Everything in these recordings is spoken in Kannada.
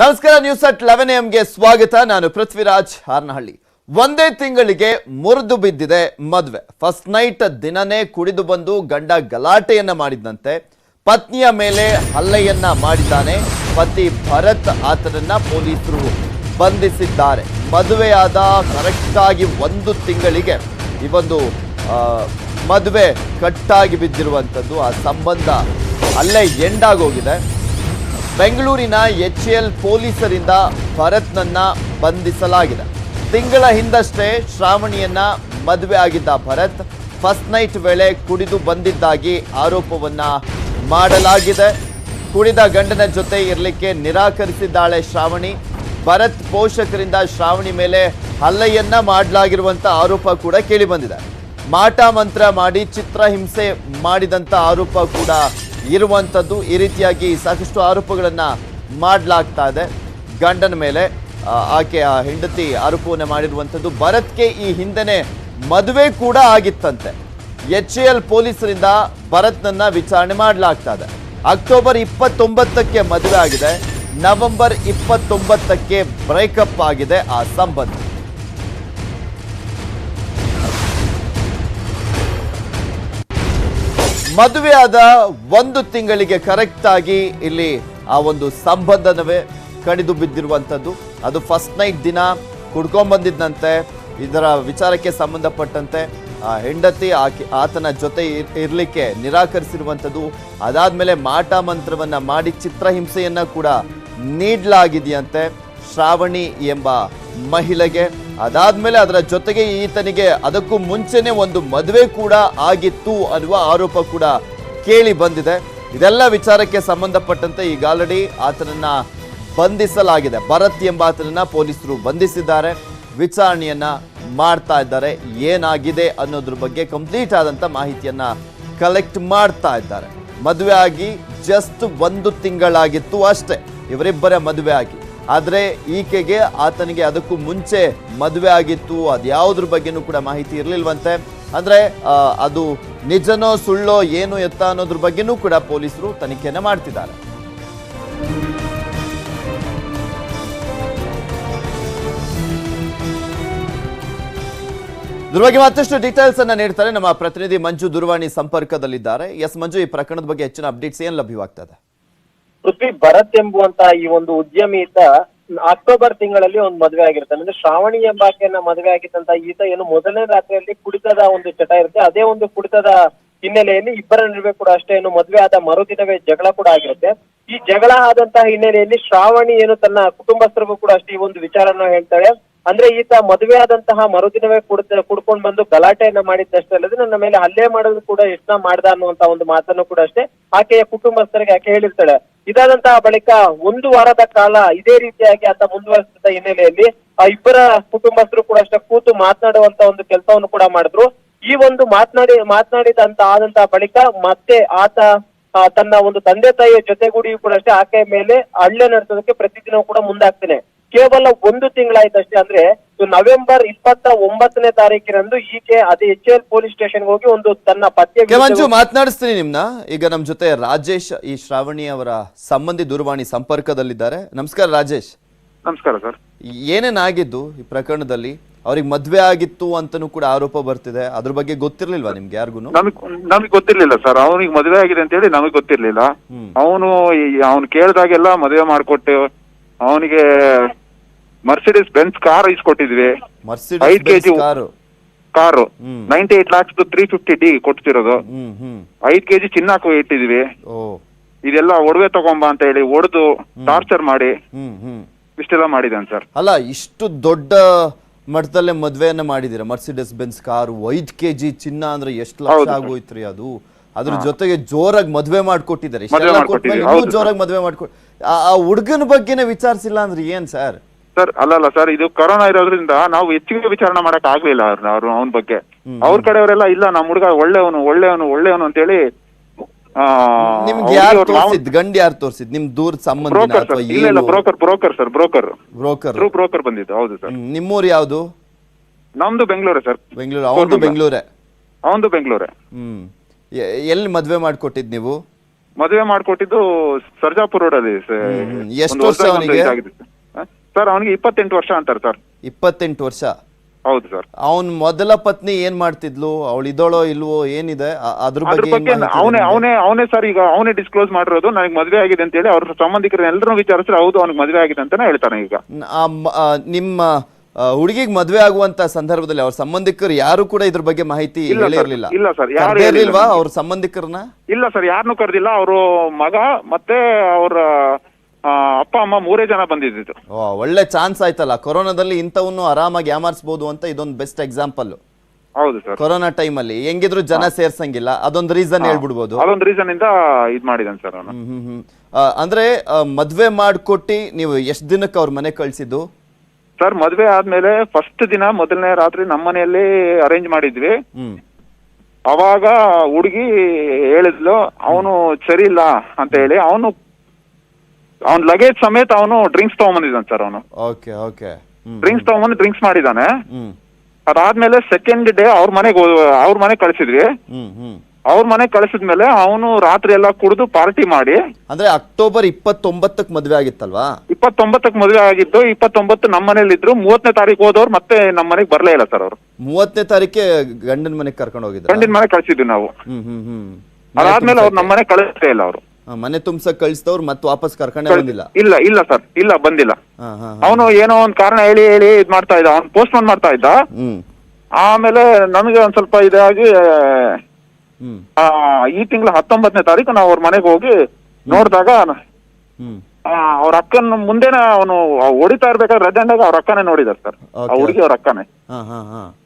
ನಮಸ್ಕಾರ ನ್ಯೂಸ್ ಅಟ್ ಲೆವೆನ್ ಎಂಗೆ ಸ್ವಾಗತ. ನಾನು ಪೃಥ್ವಿರಾಜ್ ಹಾರ್ನಹಳ್ಳಿ. ಒಂದೇ ತಿಂಗಳಿಗೆ ಮುರಿದು ಬಿದ್ದಿದೆ ಮದುವೆ. ಫಸ್ಟ್ ನೈಟ್ ದಿನನೇ ಕುಡಿದು ಬಂದು ಗಂಡ ಗಲಾಟೆಯನ್ನ ಮಾಡಿದಂತೆ ಪತ್ನಿಯ ಮೇಲೆ ಹಲ್ಲೆಯನ್ನ ಮಾಡಿದ್ದಾನೆ. ಪತಿ ಭರತ್ ಆತನನ್ನ ಪೊಲೀಸರು ಬಂಧಿಸಿದ್ದಾರೆ. ಮದುವೆಯಾದ ಕರೆಕ್ಟ್ ಆಗಿ ಒಂದು ತಿಂಗಳಿಗೆ ಈ ಒಂದು ಮದುವೆ ಕಟ್ಟಾಗಿ ಬಿದ್ದಿರುವಂಥದ್ದು ಆ ಸಂಬಂಧ ಅಲ್ಲೇ ಎಂಡ್ ಆಗೋಗಿದೆ. ಬೆಂಗಳೂರಿನ ಎಚ್ ಎಲ್ ಪೊಲೀಸರಿಂದ ಭರತ್ನನ್ನ ಬಂಧಿಸಲಾಗಿದೆ. ತಿಂಗಳ ಹಿಂದಷ್ಟೇ ಶ್ರಾವಣಿಯನ್ನ ಮದುವೆ ಆಗಿದ್ದ ಭರತ್ ಫಸ್ಟ್ ನೈಟ್ ವೇಳೆ ಕುಡಿದು ಬಂದಿದ್ದಾಗಿ ಆರೋಪವನ್ನ ಮಾಡಲಾಗಿದೆ. ಕುಡಿದ ಗಂಡನ ಜೊತೆ ಇರಲಿಕ್ಕೆ ನಿರಾಕರಿಸಿದ್ದಾಳೆ ಶ್ರಾವಣಿ. ಭರತ್ ಪೋಷಕರಿಂದ ಶ್ರಾವಣಿ ಮೇಲೆ ಹಲ್ಲೆಯನ್ನ ಮಾಡಲಾಗಿರುವಂತ ಆರೋಪ ಕೂಡ ಕೇಳಿಬಂದಿದೆ. ಮಾಟ ಮಂತ್ರ ಮಾಡಿ ಚಿತ್ರಹಿಂಸೆ ಮಾಡಿದಂತ ಆರೋಪ ಕೂಡ ಇರುವಂಥದ್ದು ಈ ರೀತಿಯಾಗಿ ಸಾಕಷ್ಟು ಆರೋಪಗಳನ್ನು ಮಾಡಲಾಗ್ತಾ ಇದೆ. ಗಂಡನ ಮೇಲೆ ಆಕೆ, ಆ ಹೆಂಡತಿ ಆರೋಪವನ್ನು ಮಾಡಿರುವಂಥದ್ದು ಭರತ್ಗೆ ಈ ಹಿಂದೆ ಮದುವೆ ಕೂಡ ಆಗಿತ್ತಂತೆ. ಎಚ್ ಎಲ್ ಪೊಲೀಸರಿಂದ ಭರತ್ನನ್ನ ವಿಚಾರಣೆ ಮಾಡಲಾಗ್ತಾ ಇದೆ. ಅಕ್ಟೋಬರ್ ಇಪ್ಪತ್ತೊಂಬತ್ತಕ್ಕೆ ಮದುವೆ ಆಗಿದೆ. ನವೆಂಬರ್ ಇಪ್ಪತ್ತೊಂಬತ್ತಕ್ಕೆ ಬ್ರೇಕಪ್ ಆಗಿದೆ ಆ ಸಂಬಂಧ. ಮದುವೆಯಾದ ಒಂದು ತಿಂಗಳಿಗೆ ಕರೆಕ್ಟಾಗಿ ಇಲ್ಲಿ ಆ ಒಂದು ಸಂಬಂಧನವೇ ಕಡಿದು ಬಿದ್ದಿರುವಂಥದ್ದು. ಅದು ಫಸ್ಟ್ ನೈಟ್ ದಿನ ಕುಡ್ಕೊಂಡ್ ಬಂದಿದ್ದಂತೆ ಇದರ ವಿಚಾರಕ್ಕೆ ಸಂಬಂಧಪಟ್ಟಂತೆ ಆ ಹೆಂಡತಿ ಆಕೆ, ಆತನ ಜೊತೆ ಇರಲಿಕ್ಕೆ ನಿರಾಕರಿಸಿರುವಂಥದ್ದು ನಿರಾಕರಿಸಿರುವಂಥದ್ದು. ಅದಾದ್ಮೇಲೆ ಮಾಟ ಮಂತ್ರವನ್ನು ಮಾಡಿ ಚಿತ್ರಹಿಂಸೆಯನ್ನು ಕೂಡ ನೀಡಲಾಗಿದೆಯಂತೆ. ಶ್ರಾವಣಿ ಎಂಬ ಮಹಿಳೆಗೆ. ಅದಾದ್ಮೇಲೆ ಅದರ ಜೊತೆಗೆ ಈತನಿಗೆ ಅದಕ್ಕೂ ಮುಂಚೆನೆ ಒಂದು ಮದುವೆ ಕೂಡ ಆಗಿತ್ತು ಅನ್ನುವ ಆರೋಪ ಕೂಡ ಕೇಳಿ ಬಂದಿದೆ. ಇದೆಲ್ಲ ವಿಚಾರಕ್ಕೆ ಸಂಬಂಧಪಟ್ಟಂತೆ ಈಗ ಆಲ್ರೆಡಿ ಆತನನ್ನ ಬಂಧಿಸಲಾಗಿದೆ. ಭರತ್ ಎಂಬ ಆತನನ್ನ ಪೊಲೀಸರು ಬಂಧಿಸಿದ್ದಾರೆ. ವಿಚಾರಣೆಯನ್ನ ಮಾಡ್ತಾ ಇದ್ದಾರೆ. ಏನಾಗಿದೆ ಅನ್ನೋದ್ರ ಬಗ್ಗೆ ಕಂಪ್ಲೀಟ್ ಆದಂತ ಮಾಹಿತಿಯನ್ನ ಕಲೆಕ್ಟ್ ಮಾಡ್ತಾ ಇದ್ದಾರೆ. ಮದುವೆ ಆಗಿ ಜಸ್ಟ್ ಒಂದು ತಿಂಗಳಾಗಿತ್ತು ಅಷ್ಟೇ. ಇವರಿಬ್ಬರ ಮದುವೆ ಆಗಿ. ಆದರೆ ಈಕೆಗೆ ಆತನಿಗೆ ಅದಕ್ಕೂ ಮುಂಚೆ ಮದುವೆ ಆಗಿತ್ತು. ಅದ್ಯಾವುದ್ರ ಬಗ್ಗೆನೂ ಕೂಡ ಮಾಹಿತಿ ಇರಲಿಲ್ವಂತೆ. ಅಂದ್ರೆ ಅದು ನಿಜನೋ ಸುಳ್ಳೋ ಏನು ಎತ್ತ ಅನ್ನೋದ್ರ ಬಗ್ಗೆನೂ ಕೂಡ ಪೊಲೀಸರು ತನಿಖೆಯನ್ನು ಮಾಡ್ತಿದ್ದಾರೆ. ಇದ್ರ ಬಗ್ಗೆ ಮತ್ತಷ್ಟು ಡೀಟೇಲ್ಸ್ ಅನ್ನ ನೀಡ್ತಾರೆ ನಮ್ಮ ಪ್ರತಿನಿಧಿ ಮಂಜು ದೂರವಾಣಿ ಸಂಪರ್ಕದಲ್ಲಿದ್ದಾರೆ. ಎಸ್, ಮಂಜು, ಈ ಪ್ರಕರಣದ ಬಗ್ಗೆ ಹೆಚ್ಚಿನ ಅಪ್ಡೇಟ್ಸ್ ಏನು ಲಭ್ಯವಾಗ್ತದೆ ಪೃಥ್ವಿ ಭರತ್ ಎಂಬುವಂತಹ ಈ ಒಂದು ಉದ್ಯಮಿ ಈತ ಅಕ್ಟೋಬರ್ ತಿಂಗಳಲ್ಲಿ ಒಂದು ಮದುವೆ ಆಗಿರ್ತಾನೆ ಅಂದ್ರೆ ಶ್ರಾವಣಿ ಎಂಬಾಕೆಯನ್ನ ಮದುವೆ ಆಗಿದ್ದಂತ ಈತ ಏನು ಮೊದಲನೇ ರಾತ್ರಿಯಲ್ಲಿ ಕುಡಿತದ ಒಂದು ಚಟ ಇರುತ್ತೆ. ಅದೇ ಒಂದು ಕುಡಿತದ ಹಿನ್ನೆಲೆಯಲ್ಲಿ ಇಬ್ಬರ ನಡುವೆ ಕೂಡ ಅಷ್ಟೇ ಏನು ಮದುವೆ ಆದ ಮರುದಿನವೇ ಜಗಳ ಕೂಡ ಆಗಿರುತ್ತೆ. ಈ ಜಗಳ ಆದಂತಹ ಹಿನ್ನೆಲೆಯಲ್ಲಿ ಶ್ರಾವಣಿ ಏನು ತನ್ನ ಕುಟುಂಬಸ್ಥರಿಗೂ ಕೂಡ ಅಷ್ಟೇ ಈ ಒಂದು ವಿಚಾರನ ಹೇಳ್ತಾಳೆ. ಅಂದ್ರೆ ಈತ ಮದುವೆ ಆದಂತಹ ಮರುದಿನವೇ ಕುಡ್ತ, ಕುಡ್ಕೊಂಡ್ ಬಂದು ಗಲಾಟೆಯನ್ನ ಮಾಡಿದ್ದಷ್ಟೇ ಅಲ್ಲದೆ ನನ್ನ ಮೇಲೆ ಹಲ್ಲೆ ಮಾಡೋದು ಕೂಡ ಯತ್ನ ಮಾಡ್ದ ಅನ್ನುವಂತ ಒಂದು ಮಾತನ್ನು ಕೂಡ ಅಷ್ಟೇ ಆಕೆಯ ಕುಟುಂಬಸ್ಥರಿಗೆ ಆಕೆ ಹೇಳಿರ್ತಾಳೆ. ಇದಾದಂತಹ ಬಳಿಕ ಒಂದು ವಾರದ ಕಾಲ ಇದೇ ರೀತಿಯಾಗಿ ಆತ ಮುಂದುವರೆಸಿದ ಹಿನ್ನೆಲೆಯಲ್ಲಿ, ಆ ಇಬ್ಬರ ಕುಟುಂಬಸ್ಥರು ಕೂಡ ಅಷ್ಟೇ ಕೂತು ಮಾತನಾಡುವಂತ ಒಂದು ಕೆಲಸವನ್ನು ಕೂಡ ಮಾಡಿದ್ರು. ಈ ಒಂದು ಮಾತನಾಡಿ, ಮಾತನಾಡಿದಂತ ಆದಂತಹ ಬಳಿಕ ಮತ್ತೆ ಆತ ತನ್ನ ಒಂದು ತಂದೆ ತಾಯಿಯ ಜೊತೆಗೂಡಿಯೂ ಕೂಡ ಅಷ್ಟೇ ಆಕೆಯ ಮೇಲೆ ಹಳ್ಳೆ ನಡೆಸೋದಕ್ಕೆ ಪ್ರತಿದಿನ ಕೂಡ ಮುಂದಾಗ್ತಾನೆ. ಕೇವಲ ಒಂದು ತಿಂಗಳಾಯ್ತಷ್ಟೇ ಅಂದ್ರೆ ನವೆಂಬರ್ ಇಪ್ಪತ್ತ ಒಂಬತ್ತನೇ ತಾರೀಕಿನಂದು ಈಕೆ ಅದೇ ಎಚ್ ಎಲ್ ಪೊಲೀಸ್ ಸ್ಟೇಷನ್ ಹೋಗಿ ಒಂದು ತನ್ನ ಮಂಜು ಮಾತನಾಡಿಸ್ತೀನಿ ನಿಮ್ನ. ಈಗ ನಮ್ ಜೊತೆ ರಾಜೇಶ್ ಈ ಶ್ರಾವಣಿ ಅವರ ಸಂಬಂಧಿ ದೂರವಾಣಿ ಸಂಪರ್ಕದಲ್ಲಿದ್ದಾರೆ. ನಮಸ್ಕಾರ ರಾಜೇಶ್. ನಮಸ್ಕಾರ ಸರ್. ಏನೇನಾಗಿದ್ದು ಈ ಪ್ರಕರಣದಲ್ಲಿ? ಅವ್ರಿಗೆ ಮದ್ವೆ ಆಗಿತ್ತು ಅಂತನೂ ಕೂಡ ಆರೋಪ ಬರ್ತಿದೆ. ಅದ್ರ ಬಗ್ಗೆ ಗೊತ್ತಿರ್ಲಿಲ್ವಾ ನಿಮ್ಗೆ ಯಾರಿಗೂ ನಮಗ್ ನಮಗ್ ಗೊತ್ತಿರ್ಲಿಲ್ಲ ಸರ್. ಅವನಿಗೆ ಮದ್ವೆ ಆಗಿದೆ ಅಂತ ಹೇಳಿ ನಮಗ್ ಗೊತ್ತಿರ್ಲಿಲ್ಲ. ಹ್ಮ್. ಅವನು ಅವ್ನು ಕೇಳಿದಾಗೆಲ್ಲ ಮದ್ವೆ ಮಾಡ್ಕೊಟ್ಟು. ಅವನಿಗೆ ಮರ್ಸಿಡಿಸ್ ಬೆನ್ಸ್ ಕಾರ್ ಇಸ್ಕೊಟ್ಟಿದ್ವಿ ಐದ್ KG car. Car. Ninety eight lakhs three fifty D ಕೊಡ್ತಿರೋದು. ಐದ್ ಕೆಜಿ ಚಿನ್ನ ಇಟ್ಟಿದ್ವಿ. ಇದೆಲ್ಲ ಒಡವೆ ತಗೊಂಬ ಅಂತ ಹೇಳಿ ಒಡೆದು ಟಾರ್ಚರ್ ಮಾಡಿ ಇಷ್ಟೆಲ್ಲ ಮಾಡಿದಾನೆ ಸರ್. ಅಲ್ಲ ಇಷ್ಟು ದೊಡ್ಡ ಮಟ್ಟದಲ್ಲೇ ಮದ್ವೆಯನ್ನ ಮಾಡಿದಿರ ಮರ್ಸಿಡಿಸ್ ಬೆನ್ಸ್ ಕಾರು ಐದ್ ಕೆಜಿ ಚಿನ್ನ ಅಂದ್ರೆ ಎಷ್ಟು ಲಕ್ಷ ಆಗೋಯ್ತ್ರಿ ಅದು? ಅದ್ರ ಜೊತೆಗೆ ಜೋರಾಗಿ ಮದ್ವೆ ಮಾಡ್ಕೊಟ್ಟಿದ್ದಾರೆ. ಜೋರಾಗಿ ಮದ್ವೆ ಮಾಡ್ಕೊ ಆ ಆ ಹುಡ್ಗನ ಬಗ್ಗೆನೇ ವಿಚಾರಿಸಿಲ್ಲ ಅಂದ್ರೆ ಏನ್ ಸರ್? ಸರ್ ಅಲ್ಲಲ್ಲ ಸರ್ ಇದು ಕೊರೋನಾ ಇರೋದ್ರಿಂದ ನಾವು ಹೆಚ್ಚಿಗೆ ವಿಚಾರಣೆ ಮಾಡಕ್ ಆಗ್ಲಿಲ್ಲ ಅವ್ರ ಅವನ ಬಗ್ಗೆ. ಅವ್ರ ಕಡೆಯವರೆಲ್ಲ ಇಲ್ಲ ನಮ್ಮ ಹುಡುಗ ಒಳ್ಳೆಯವನು ಒಳ್ಳೆಯವನು ಒಳ್ಳೆಯವನು ಅಂತೇಳಿ ನಿಮ್ಗೆ ಯಾರು ತೋರಿಸಿದ್? ಗಂಡ್ ಯಾರು ತೋರ್ಸಿದ್? ನಿಮ್ ದೂರ ಸಂಬಂಧ ಬ್ರೋಕರ್ ಸರ್ ಇಲ್ಲ ಇಲ್ಲ broker broker sir broker. Broker. True broker ಬಂದಿದ್ದು ಹೌದು ಸರ್. ನಿಮ್ಮೂರ್ ಯಾವ್ದು? ನಮ್ದು ಬೆಂಗಳೂರು ಸರ್. ಬೆಂಗಳೂರು ಅವನು. ಬೆಂಗಳೂರೇ. ಅವಂದು ಬೆಂಗಳೂರೇ. ಹ್ಮ್. ಎ- ಎಲ್ಲಿ ಮದ್ವೆ ಮಾಡ್ಕೊಟ್ಟಿದ್ ನೀವು? ಮದುವೆ ಮಾಡ್ಕೊಟ್ಟಿದ್ದು ಸರ್ಜಾಪುರ ರೋಡ್ ಅಲ್ಲಿ. ಎಷ್ಟು ವರ್ಷ ಅವನಿಗೆ? ಸರ್. ಅವನಿಗೆ ಇಪ್ಪತ್ತೆಂಟು ವರ್ಷ ಅಂತಾರೆ ಸರ್ ಇಪ್ಪತ್ತೆಂಟು ವರ್ಷ ಹೌದು ಸರ್ ಅವನ್ ಮೊದಲ ಪತ್ನಿ ಏನ್ ಮಾಡ್ತಿದ್ಲು ಅವಳು ಇದೋಳೋ ಇಲ್ವೋ ಏನಿದೆ ಅದ್ರ ಬಗ್ಗೆ ಅವನೇ? ಅವನೇ ಅವನೇ ಸರ್ ಈಗ ಅವನೇ ಡಿಸ್ಕ್ಲೋಸ್ ಮಾಡಿರೋದು ನನಗೆ ಮದುವೆ ಆಗಿದೆ ಅಂತ ಹೇಳಿ ಅವ್ರ ಸಂಬಂಧಿಕರ ಎಲ್ಲರೂ ವಿಚಾರಿಸಿದ್ರೆ ಹೌದು ಅವ್ನಿಗೆ ಮದುವೆ ಆಗಿದೆ ಅಂತಾನೆ ಹೇಳ್ತಾನೆ ಈಗ ನಿಮ್ಮ ಹುಡುಗಿಗೆ ಮದುವೆ ಆಗುವಂತ ಸಂದರ್ಭದಲ್ಲಿ ಅವ್ರ ಸಂಬಂಧಿಕರು ಯಾರು ಕೂಡ ಇದ್ರ ಬಗ್ಗೆ ಮಾಹಿತಿ ಹೇಳಿರ್ಲಿಲ್ಲ ಇಲ್ಲ ಸರ್, ಯಾರು ಇರ್ಲಿಲ್ವಾ ಅವ್ರ ಸಂಬಂಧಿಕರನ್ನ? ಇಲ್ಲ ಸರ್ ಯಾರನ್ನು ಕರೆದಿಲ್ಲ. ಅವರು ಮಗ ಮತ್ತೆ ಅವರ ಅಪ್ಪ ಅಮ್ಮ ಮೂರೇ ಜನ ಬಂದಿದ್ದು ಒಳ್ಳೆ ಚಾನ್ಸ್ ಆಯ್ತಲ್ಲ. ಕೊರೋನಾದಲ್ಲಿ ಇಂಥವನ್ನು ಆರಾಮಾಗಿ ಯಾಮಾರಿಸಬಹುದು ಅಂತ ಇದೊಂದು ಬೆಸ್ಟ್ ಎಕ್ಸಾಂಪಲ್ ಹೌದು ಸರ್. ಕೊರೋನಾ ಟೈಮಲ್ಲಿ ಹೆಂಗಿದ್ರು ಜನ ಸೇರ್ಸಂಗಿಲ್ಲ. ಅದೊಂದು ರೀಸನ್ ಹೇಳ್ಬಿಡ್ಬೋದು. ಅದೊಂದು ರೀಸನ್ ಇಂದ ಇದ್ ಮಾಡಿದಾನೆ ಸರ್ ಅವನು ಹ್ಮ್ ಹ್ಮ್ ಹ್ಮ್. ಅಂದ್ರೆ ಮದ್ವೆ ಮಾಡ್ಕೊಟ್ಟಿ ನೀವು ಎಷ್ಟ್ ದಿನಕ್ಕೆ ಅವ್ರ ಮನೆ ಕಳ್ಸಿದ್ದು? ಸರ್ ಮದುವೆ ಆದ್ಮೇಲೆ ಫಸ್ಟ್ ದಿನ ಮೊದಲನೇ ರಾತ್ರಿ ನಮ್ಮ ಮನೆಯಲ್ಲಿ ಅರೇಂಜ್ ಮಾಡಿದ್ವಿ. ಅವಾಗ ಹುಡುಗಿ ಹೇಳಿದ್ಲು ಅವನು ಸರಿ ಇಲ್ಲ ಅಂತ ಹೇಳಿ ಅವನು ಅವನ್ ಲಗೇಜ್ ಸಮೇತ ಅವನು ಡ್ರಿಂಕ್ಸ್ ತಗೊಂಬಂದಿದ್ದಾನೆ ಸರ್ ಅವನು. ಓಕೆ ಓಕೆ ಡ್ರಿಂಕ್ಸ್ ತಗೊಂಬಂದು ಡ್ರಿಂಕ್ಸ್ ಮಾಡಿದಾನೆ ಅದಾದ್ಮೇಲೆ ಸೆಕೆಂಡ್ ಡೇ ಅವ್ರ ಮನೆಗೆ ಅವ್ರ ಮನೆಗೆ ಕಳಿಸಿದ್ವಿ. ಅವ್ರ ಮನೆ ಕಳಿಸಿದ್ಮೇಲೆ ಅವನು ರಾತ್ರಿ ಎಲ್ಲ ಕುಡಿದು ಪಾರ್ಟಿ ಮಾಡಿ ಅಂದ್ರೆ ಅಕ್ಟೋಬರ್ ಇಪ್ಪತ್ತೊಂಬತ್ತಕ್ಕೆ ಮದ್ವೆ ಆಗಿತ್ತಲ್ವಾ? ಇಪ್ಪತ್ತೊಂಬತ್ತಕ್ಕೆ ಮದುವೆ ಆಗಿದ್ದು ಇಪ್ಪತ್ತೊಂಬತ್ತು ನಮ್ಮ ಮನೇಲಿ ಇದ್ರು ಮೂವತ್ತನೇ ತಾರೀಕು ಹೋದವ್ರು ಮತ್ತೆ ನಮ್ಮ ಮನೆಗೆ ಬರ್ಲೇ ಇಲ್ಲ ಸರ್ ಅವರು. ಮೂವತ್ತನೇ ತಾರೀಕೆ ಗಂಡನ ಮನೆಗೆ ಕರ್ಕೊಂಡು ಹೋಗಿದ್ರು ಗಂಡಿನ ಮನೆ ಕಳ್ಸಿದ್ವಿ ನಾವು. ಹ್ಮ್ ಹ್ಮ್ ಹ್ಮ್. ಅದಾದ್ಮೇಲೆ ಅವ್ರು ನಮ್ಮ ಮನೆ ಕಳಿಸ್ತೇ ಇಲ್ಲ ಅವರು. ಆ, ಮನೆ ತುಂಬಸಕ್ ಕಳಿಸಿದವ್ರು ಮತ್ತೆ ವಾಪಸ್ ಕರ್ಕೊಂಡೇ ಬಂದಿಲ್ಲ? ಇಲ್ಲ ಇಲ್ಲ ಸರ್ ಇಲ್ಲ ಬಂದಿಲ್ಲ. ಹಾ ಹಾ ಹಾ. ಅವನು ಏನೋ ಒಂದ್ ಕಾರಣ ಹೇಳಿ ಹೇಳಿ ಇದ್ ಮಾಡ್ತಾ ಇದ್ದ ಅವ್ನು ಪೋಸ್ಟ್ ಮಾಡ್ತಾ ಇದ್ದ. ಹ್ಮ್. ಆಮೇಲೆ ನನಗೆ ಒಂದ್ ಸ್ವಲ್ಪ ಇದಾಗಿ ಈ ತಿಂಗಳ ಹತ್ತೊಂಬತ್ತನೇ ತಾರೀಕು ನಾವು ಅವ್ರ ಮನೆಗೆ ಹೋಗಿ ನೋಡಿದಾಗ ಅವ್ರ ಅಕ್ಕನ ಮುಂದೆನ ಅವನು ಹೊಡಿತಾ ಇರ್ಬೇಕಾದ್ರೆ ಆಗಿ ಅವ್ರ ಅಕ್ಕನೇ ನೋಡಿದಾರೆ ಸರ್. ಆ ಹುಡುಗಿ ಅವ್ರ ಅಕ್ಕನೇ.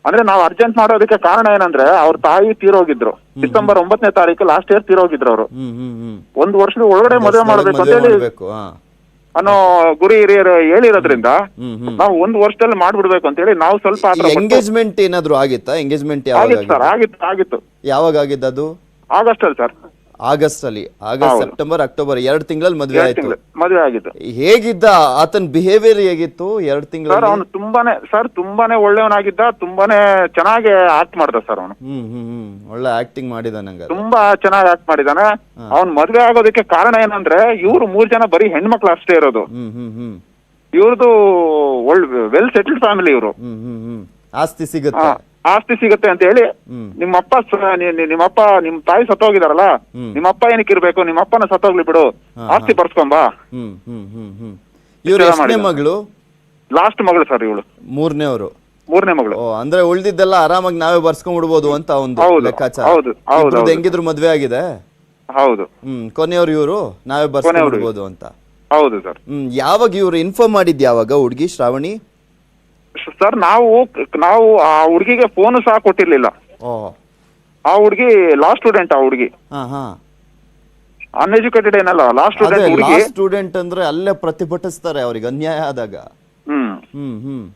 ಅಂದ್ರೆ ನಾವು ಅರ್ಜೆಂಟ್ ಮಾಡೋದಕ್ಕೆ ಕಾರಣ ಏನಂದ್ರೆ ಅವ್ರ ತಾಯಿ ತೀರೋಗಿದ್ರು. ಡಿಸೆಂಬರ್ ಒಂಬತ್ತನೇ ತಾರೀಕು ಲಾಸ್ಟ್ ಇಯರ್ ತೀರೋಗಿದ್ರು ಅವರು. ಒಂದ್ ವರ್ಷದ ಒಳಗಡೆ ಮದುವೆ ಮಾಡ್ಬೇಕು ಅಂತ ಹೇಳಿ ಅನ್ನೋ ಗುರಿ ಹಿರಿಯರು ಹೇಳಿರೋದ್ರಿಂದ ನಾವು ಒಂದು ವರ್ಷದಲ್ಲಿ ಮಾಡ್ಬಿಡ್ಬೇಕು ಅಂತ ಹೇಳಿ ನಾವು ಸ್ವಲ್ಪ ಎಂಗೇಜ್ಮೆಂಟ್ ಏನಾದ್ರು ಆಗಿತ್ತಾ? ಎಂಗೇಜ್ಮೆಂಟ್ ಆಗಿತ್ತು ಸರ್? ಆಗಿತ್ತು ಆಗಿತ್ತು. ಯಾವಾಗ ಆಗಿದ್ದದು ಆಗಸ್ಟ್ ಅಲ್ಲಿ ಸರ್ ಆಗಸ್ಟ್ ಅಲ್ಲಿ ಆಗಸ್ಟ್. ಸೆಪ್ಟೆಂಬರ್ ಅಕ್ಟೋಬರ್ ಎರಡು ತಿಂಗಳಲ್ಲಿ ಮದುವೆ ಆಯ್ತು. ಮದುವೆ ಆಗಿದ್ದು. ಹೇಗಿದ್ದ? ಆತನ ಬಿಹೇವಿಯರ್ ಹೇಗಿತ್ತು ಎರಡು ಸರ್ ತಿಂಗಳಲ್ಲಿ ಅವನು ತುಂಬಾನೇ ಸರ್ ತುಂಬಾನೇ ಒಳ್ಳೆಯವನಾಗಿದ್ದ ತುಂಬಾನೇ ಚೆನ್ನಾಗಿ ಆಕ್ಟ್ ಮಾಡ್ದ ಸರ್ ಅವನು. ಹ್ಮ್ ಹ್ಮ್ ಹ್ಮ್. ಒಳ್ಳೆ ಆಕ್ಟಿಂಗ್ ಮಾಡಿದ ನಂಗೆ ತುಂಬಾ ಚೆನ್ನಾಗಿ ಆಕ್ಟ್ ಮಾಡಿದಾನೆ. ಅವ್ನ್ ಮದ್ವೆ ಆಗೋದಕ್ಕೆ ಕಾರಣ ಏನಂದ್ರೆ ಇವ್ರು ಮೂರ್ ಜನ ಬರೀ ಹೆಣ್ಮಕ್ಳು ಅಷ್ಟೇ ಇರೋದು. ಹ್ಮ್ ಹ್ಮ್ ಹ್ಮ್. ಇವ್ರದ್ದು ಒಳ್ ವೆಲ್ ಸೆಟಲ್ಡ್ ಫ್ಯಾಮಿಲಿ ಇವರು. ಹ್ಮ್ ಹ್ಮ್ ಹ್ಮ್. ಆಸ್ತಿ ಸಿಗುತ್ತೆ? ಆಸ್ತಿ ಸಿಗುತ್ತೆ ಅಂತ ಹೇಳಿ ನಿಮ್ಮಪ್ಪ ನಿಮ್ಮಪ್ಪ ನಿಮ್ ತಾಯಿ ಸತ್ತೋಗಿದಾರಲ್ಲ. ನಿಮ್ಮಪ್ಪ ಏನಕ್ಕೆ ಇರ್ಬೇಕು? ನಿಮ್ಮಪ್ಪನ ಸತ್ತೋಗ್ಲಿ ಬಿಡು. ಆಸ್ತಿ ಬರ್ಸ್ಕೊಂಬಾ. ಮಗಳು? ಲಾಸ್ಟ್ ಮಗಳು ಸರ್ ಇವಳು. ಮೂರನೇವರು ಮೂರನೇ ಮಗಳು. ಅಂದ್ರೆ ಉಳಿದಿದ್ದೆಲ್ಲ ಆರಾಮಾಗಿ ನಾವೇ ಬರ್ಸ್ಕೊಂಡ್ಬಿಡ್ಬೋದು ಅಂತ ಒಂದು ಲೆಕ್ಕಾಚಾರ. ಹೌದು, ಹೌದು, ಹೌದು. ಹೆಂಗಿದ್ರು ಮದ್ವೆ ಆಗಿದೆ? ಹೌದು. ಹ್ಮ್ ಕೊನೆಯವ್ರು ಇವರು? ನಾವೇ ಬರ್ಸ್ಕೊಂಡ್ಬಿಡ್ಬೋದು ಅಂತ. ಹೌದು ಸರ್. ಹ್ಮ್ ಯಾವಾಗ ಇವ್ರು ಇನ್ಫಾರ್ಮ್ ಮಾಡಿದ್ ಯಾವಾಗ ಹುಡುಗಿ ಶ್ರಾವಣಿ? ಸರ್ ನಾವು ನಾವು ಆ ಹುಡುಗಿಗೆ ಫೋನ್ ಸಹ ಕೊಟ್ಟಿರ್ಲಿಲ್ಲ. ಓ. ಆ ಹುಡುಗಿ ಲಾಸ್ಟ್ ಸ್ಟೂಡೆಂಟ್ ಆ ಹುಡುಗಿ. ಹಾ ಹಾ. ಅನ್ಎಜುಕೇಟೆಡ್ ಏನಲ್ಲ ಲಾಸ್ಟ್ ಸ್ಟೂಡೆಂಟ್ ಹುಡುಗಿ. ಲಾಸ್ಟ್ ಸ್ಟೂಡೆಂಟ್ ಅಂದ್ರೆ ಅಲ್ಲೇ ಪ್ರತಿಭಟಿಸ್ತಾರೆ ಅವ್ರಿಗೆ ಅನ್ಯಾಯ ಆದಾಗ. ಹ್ಮ್. ಹ್ಮ್ ಹ್ಮ್.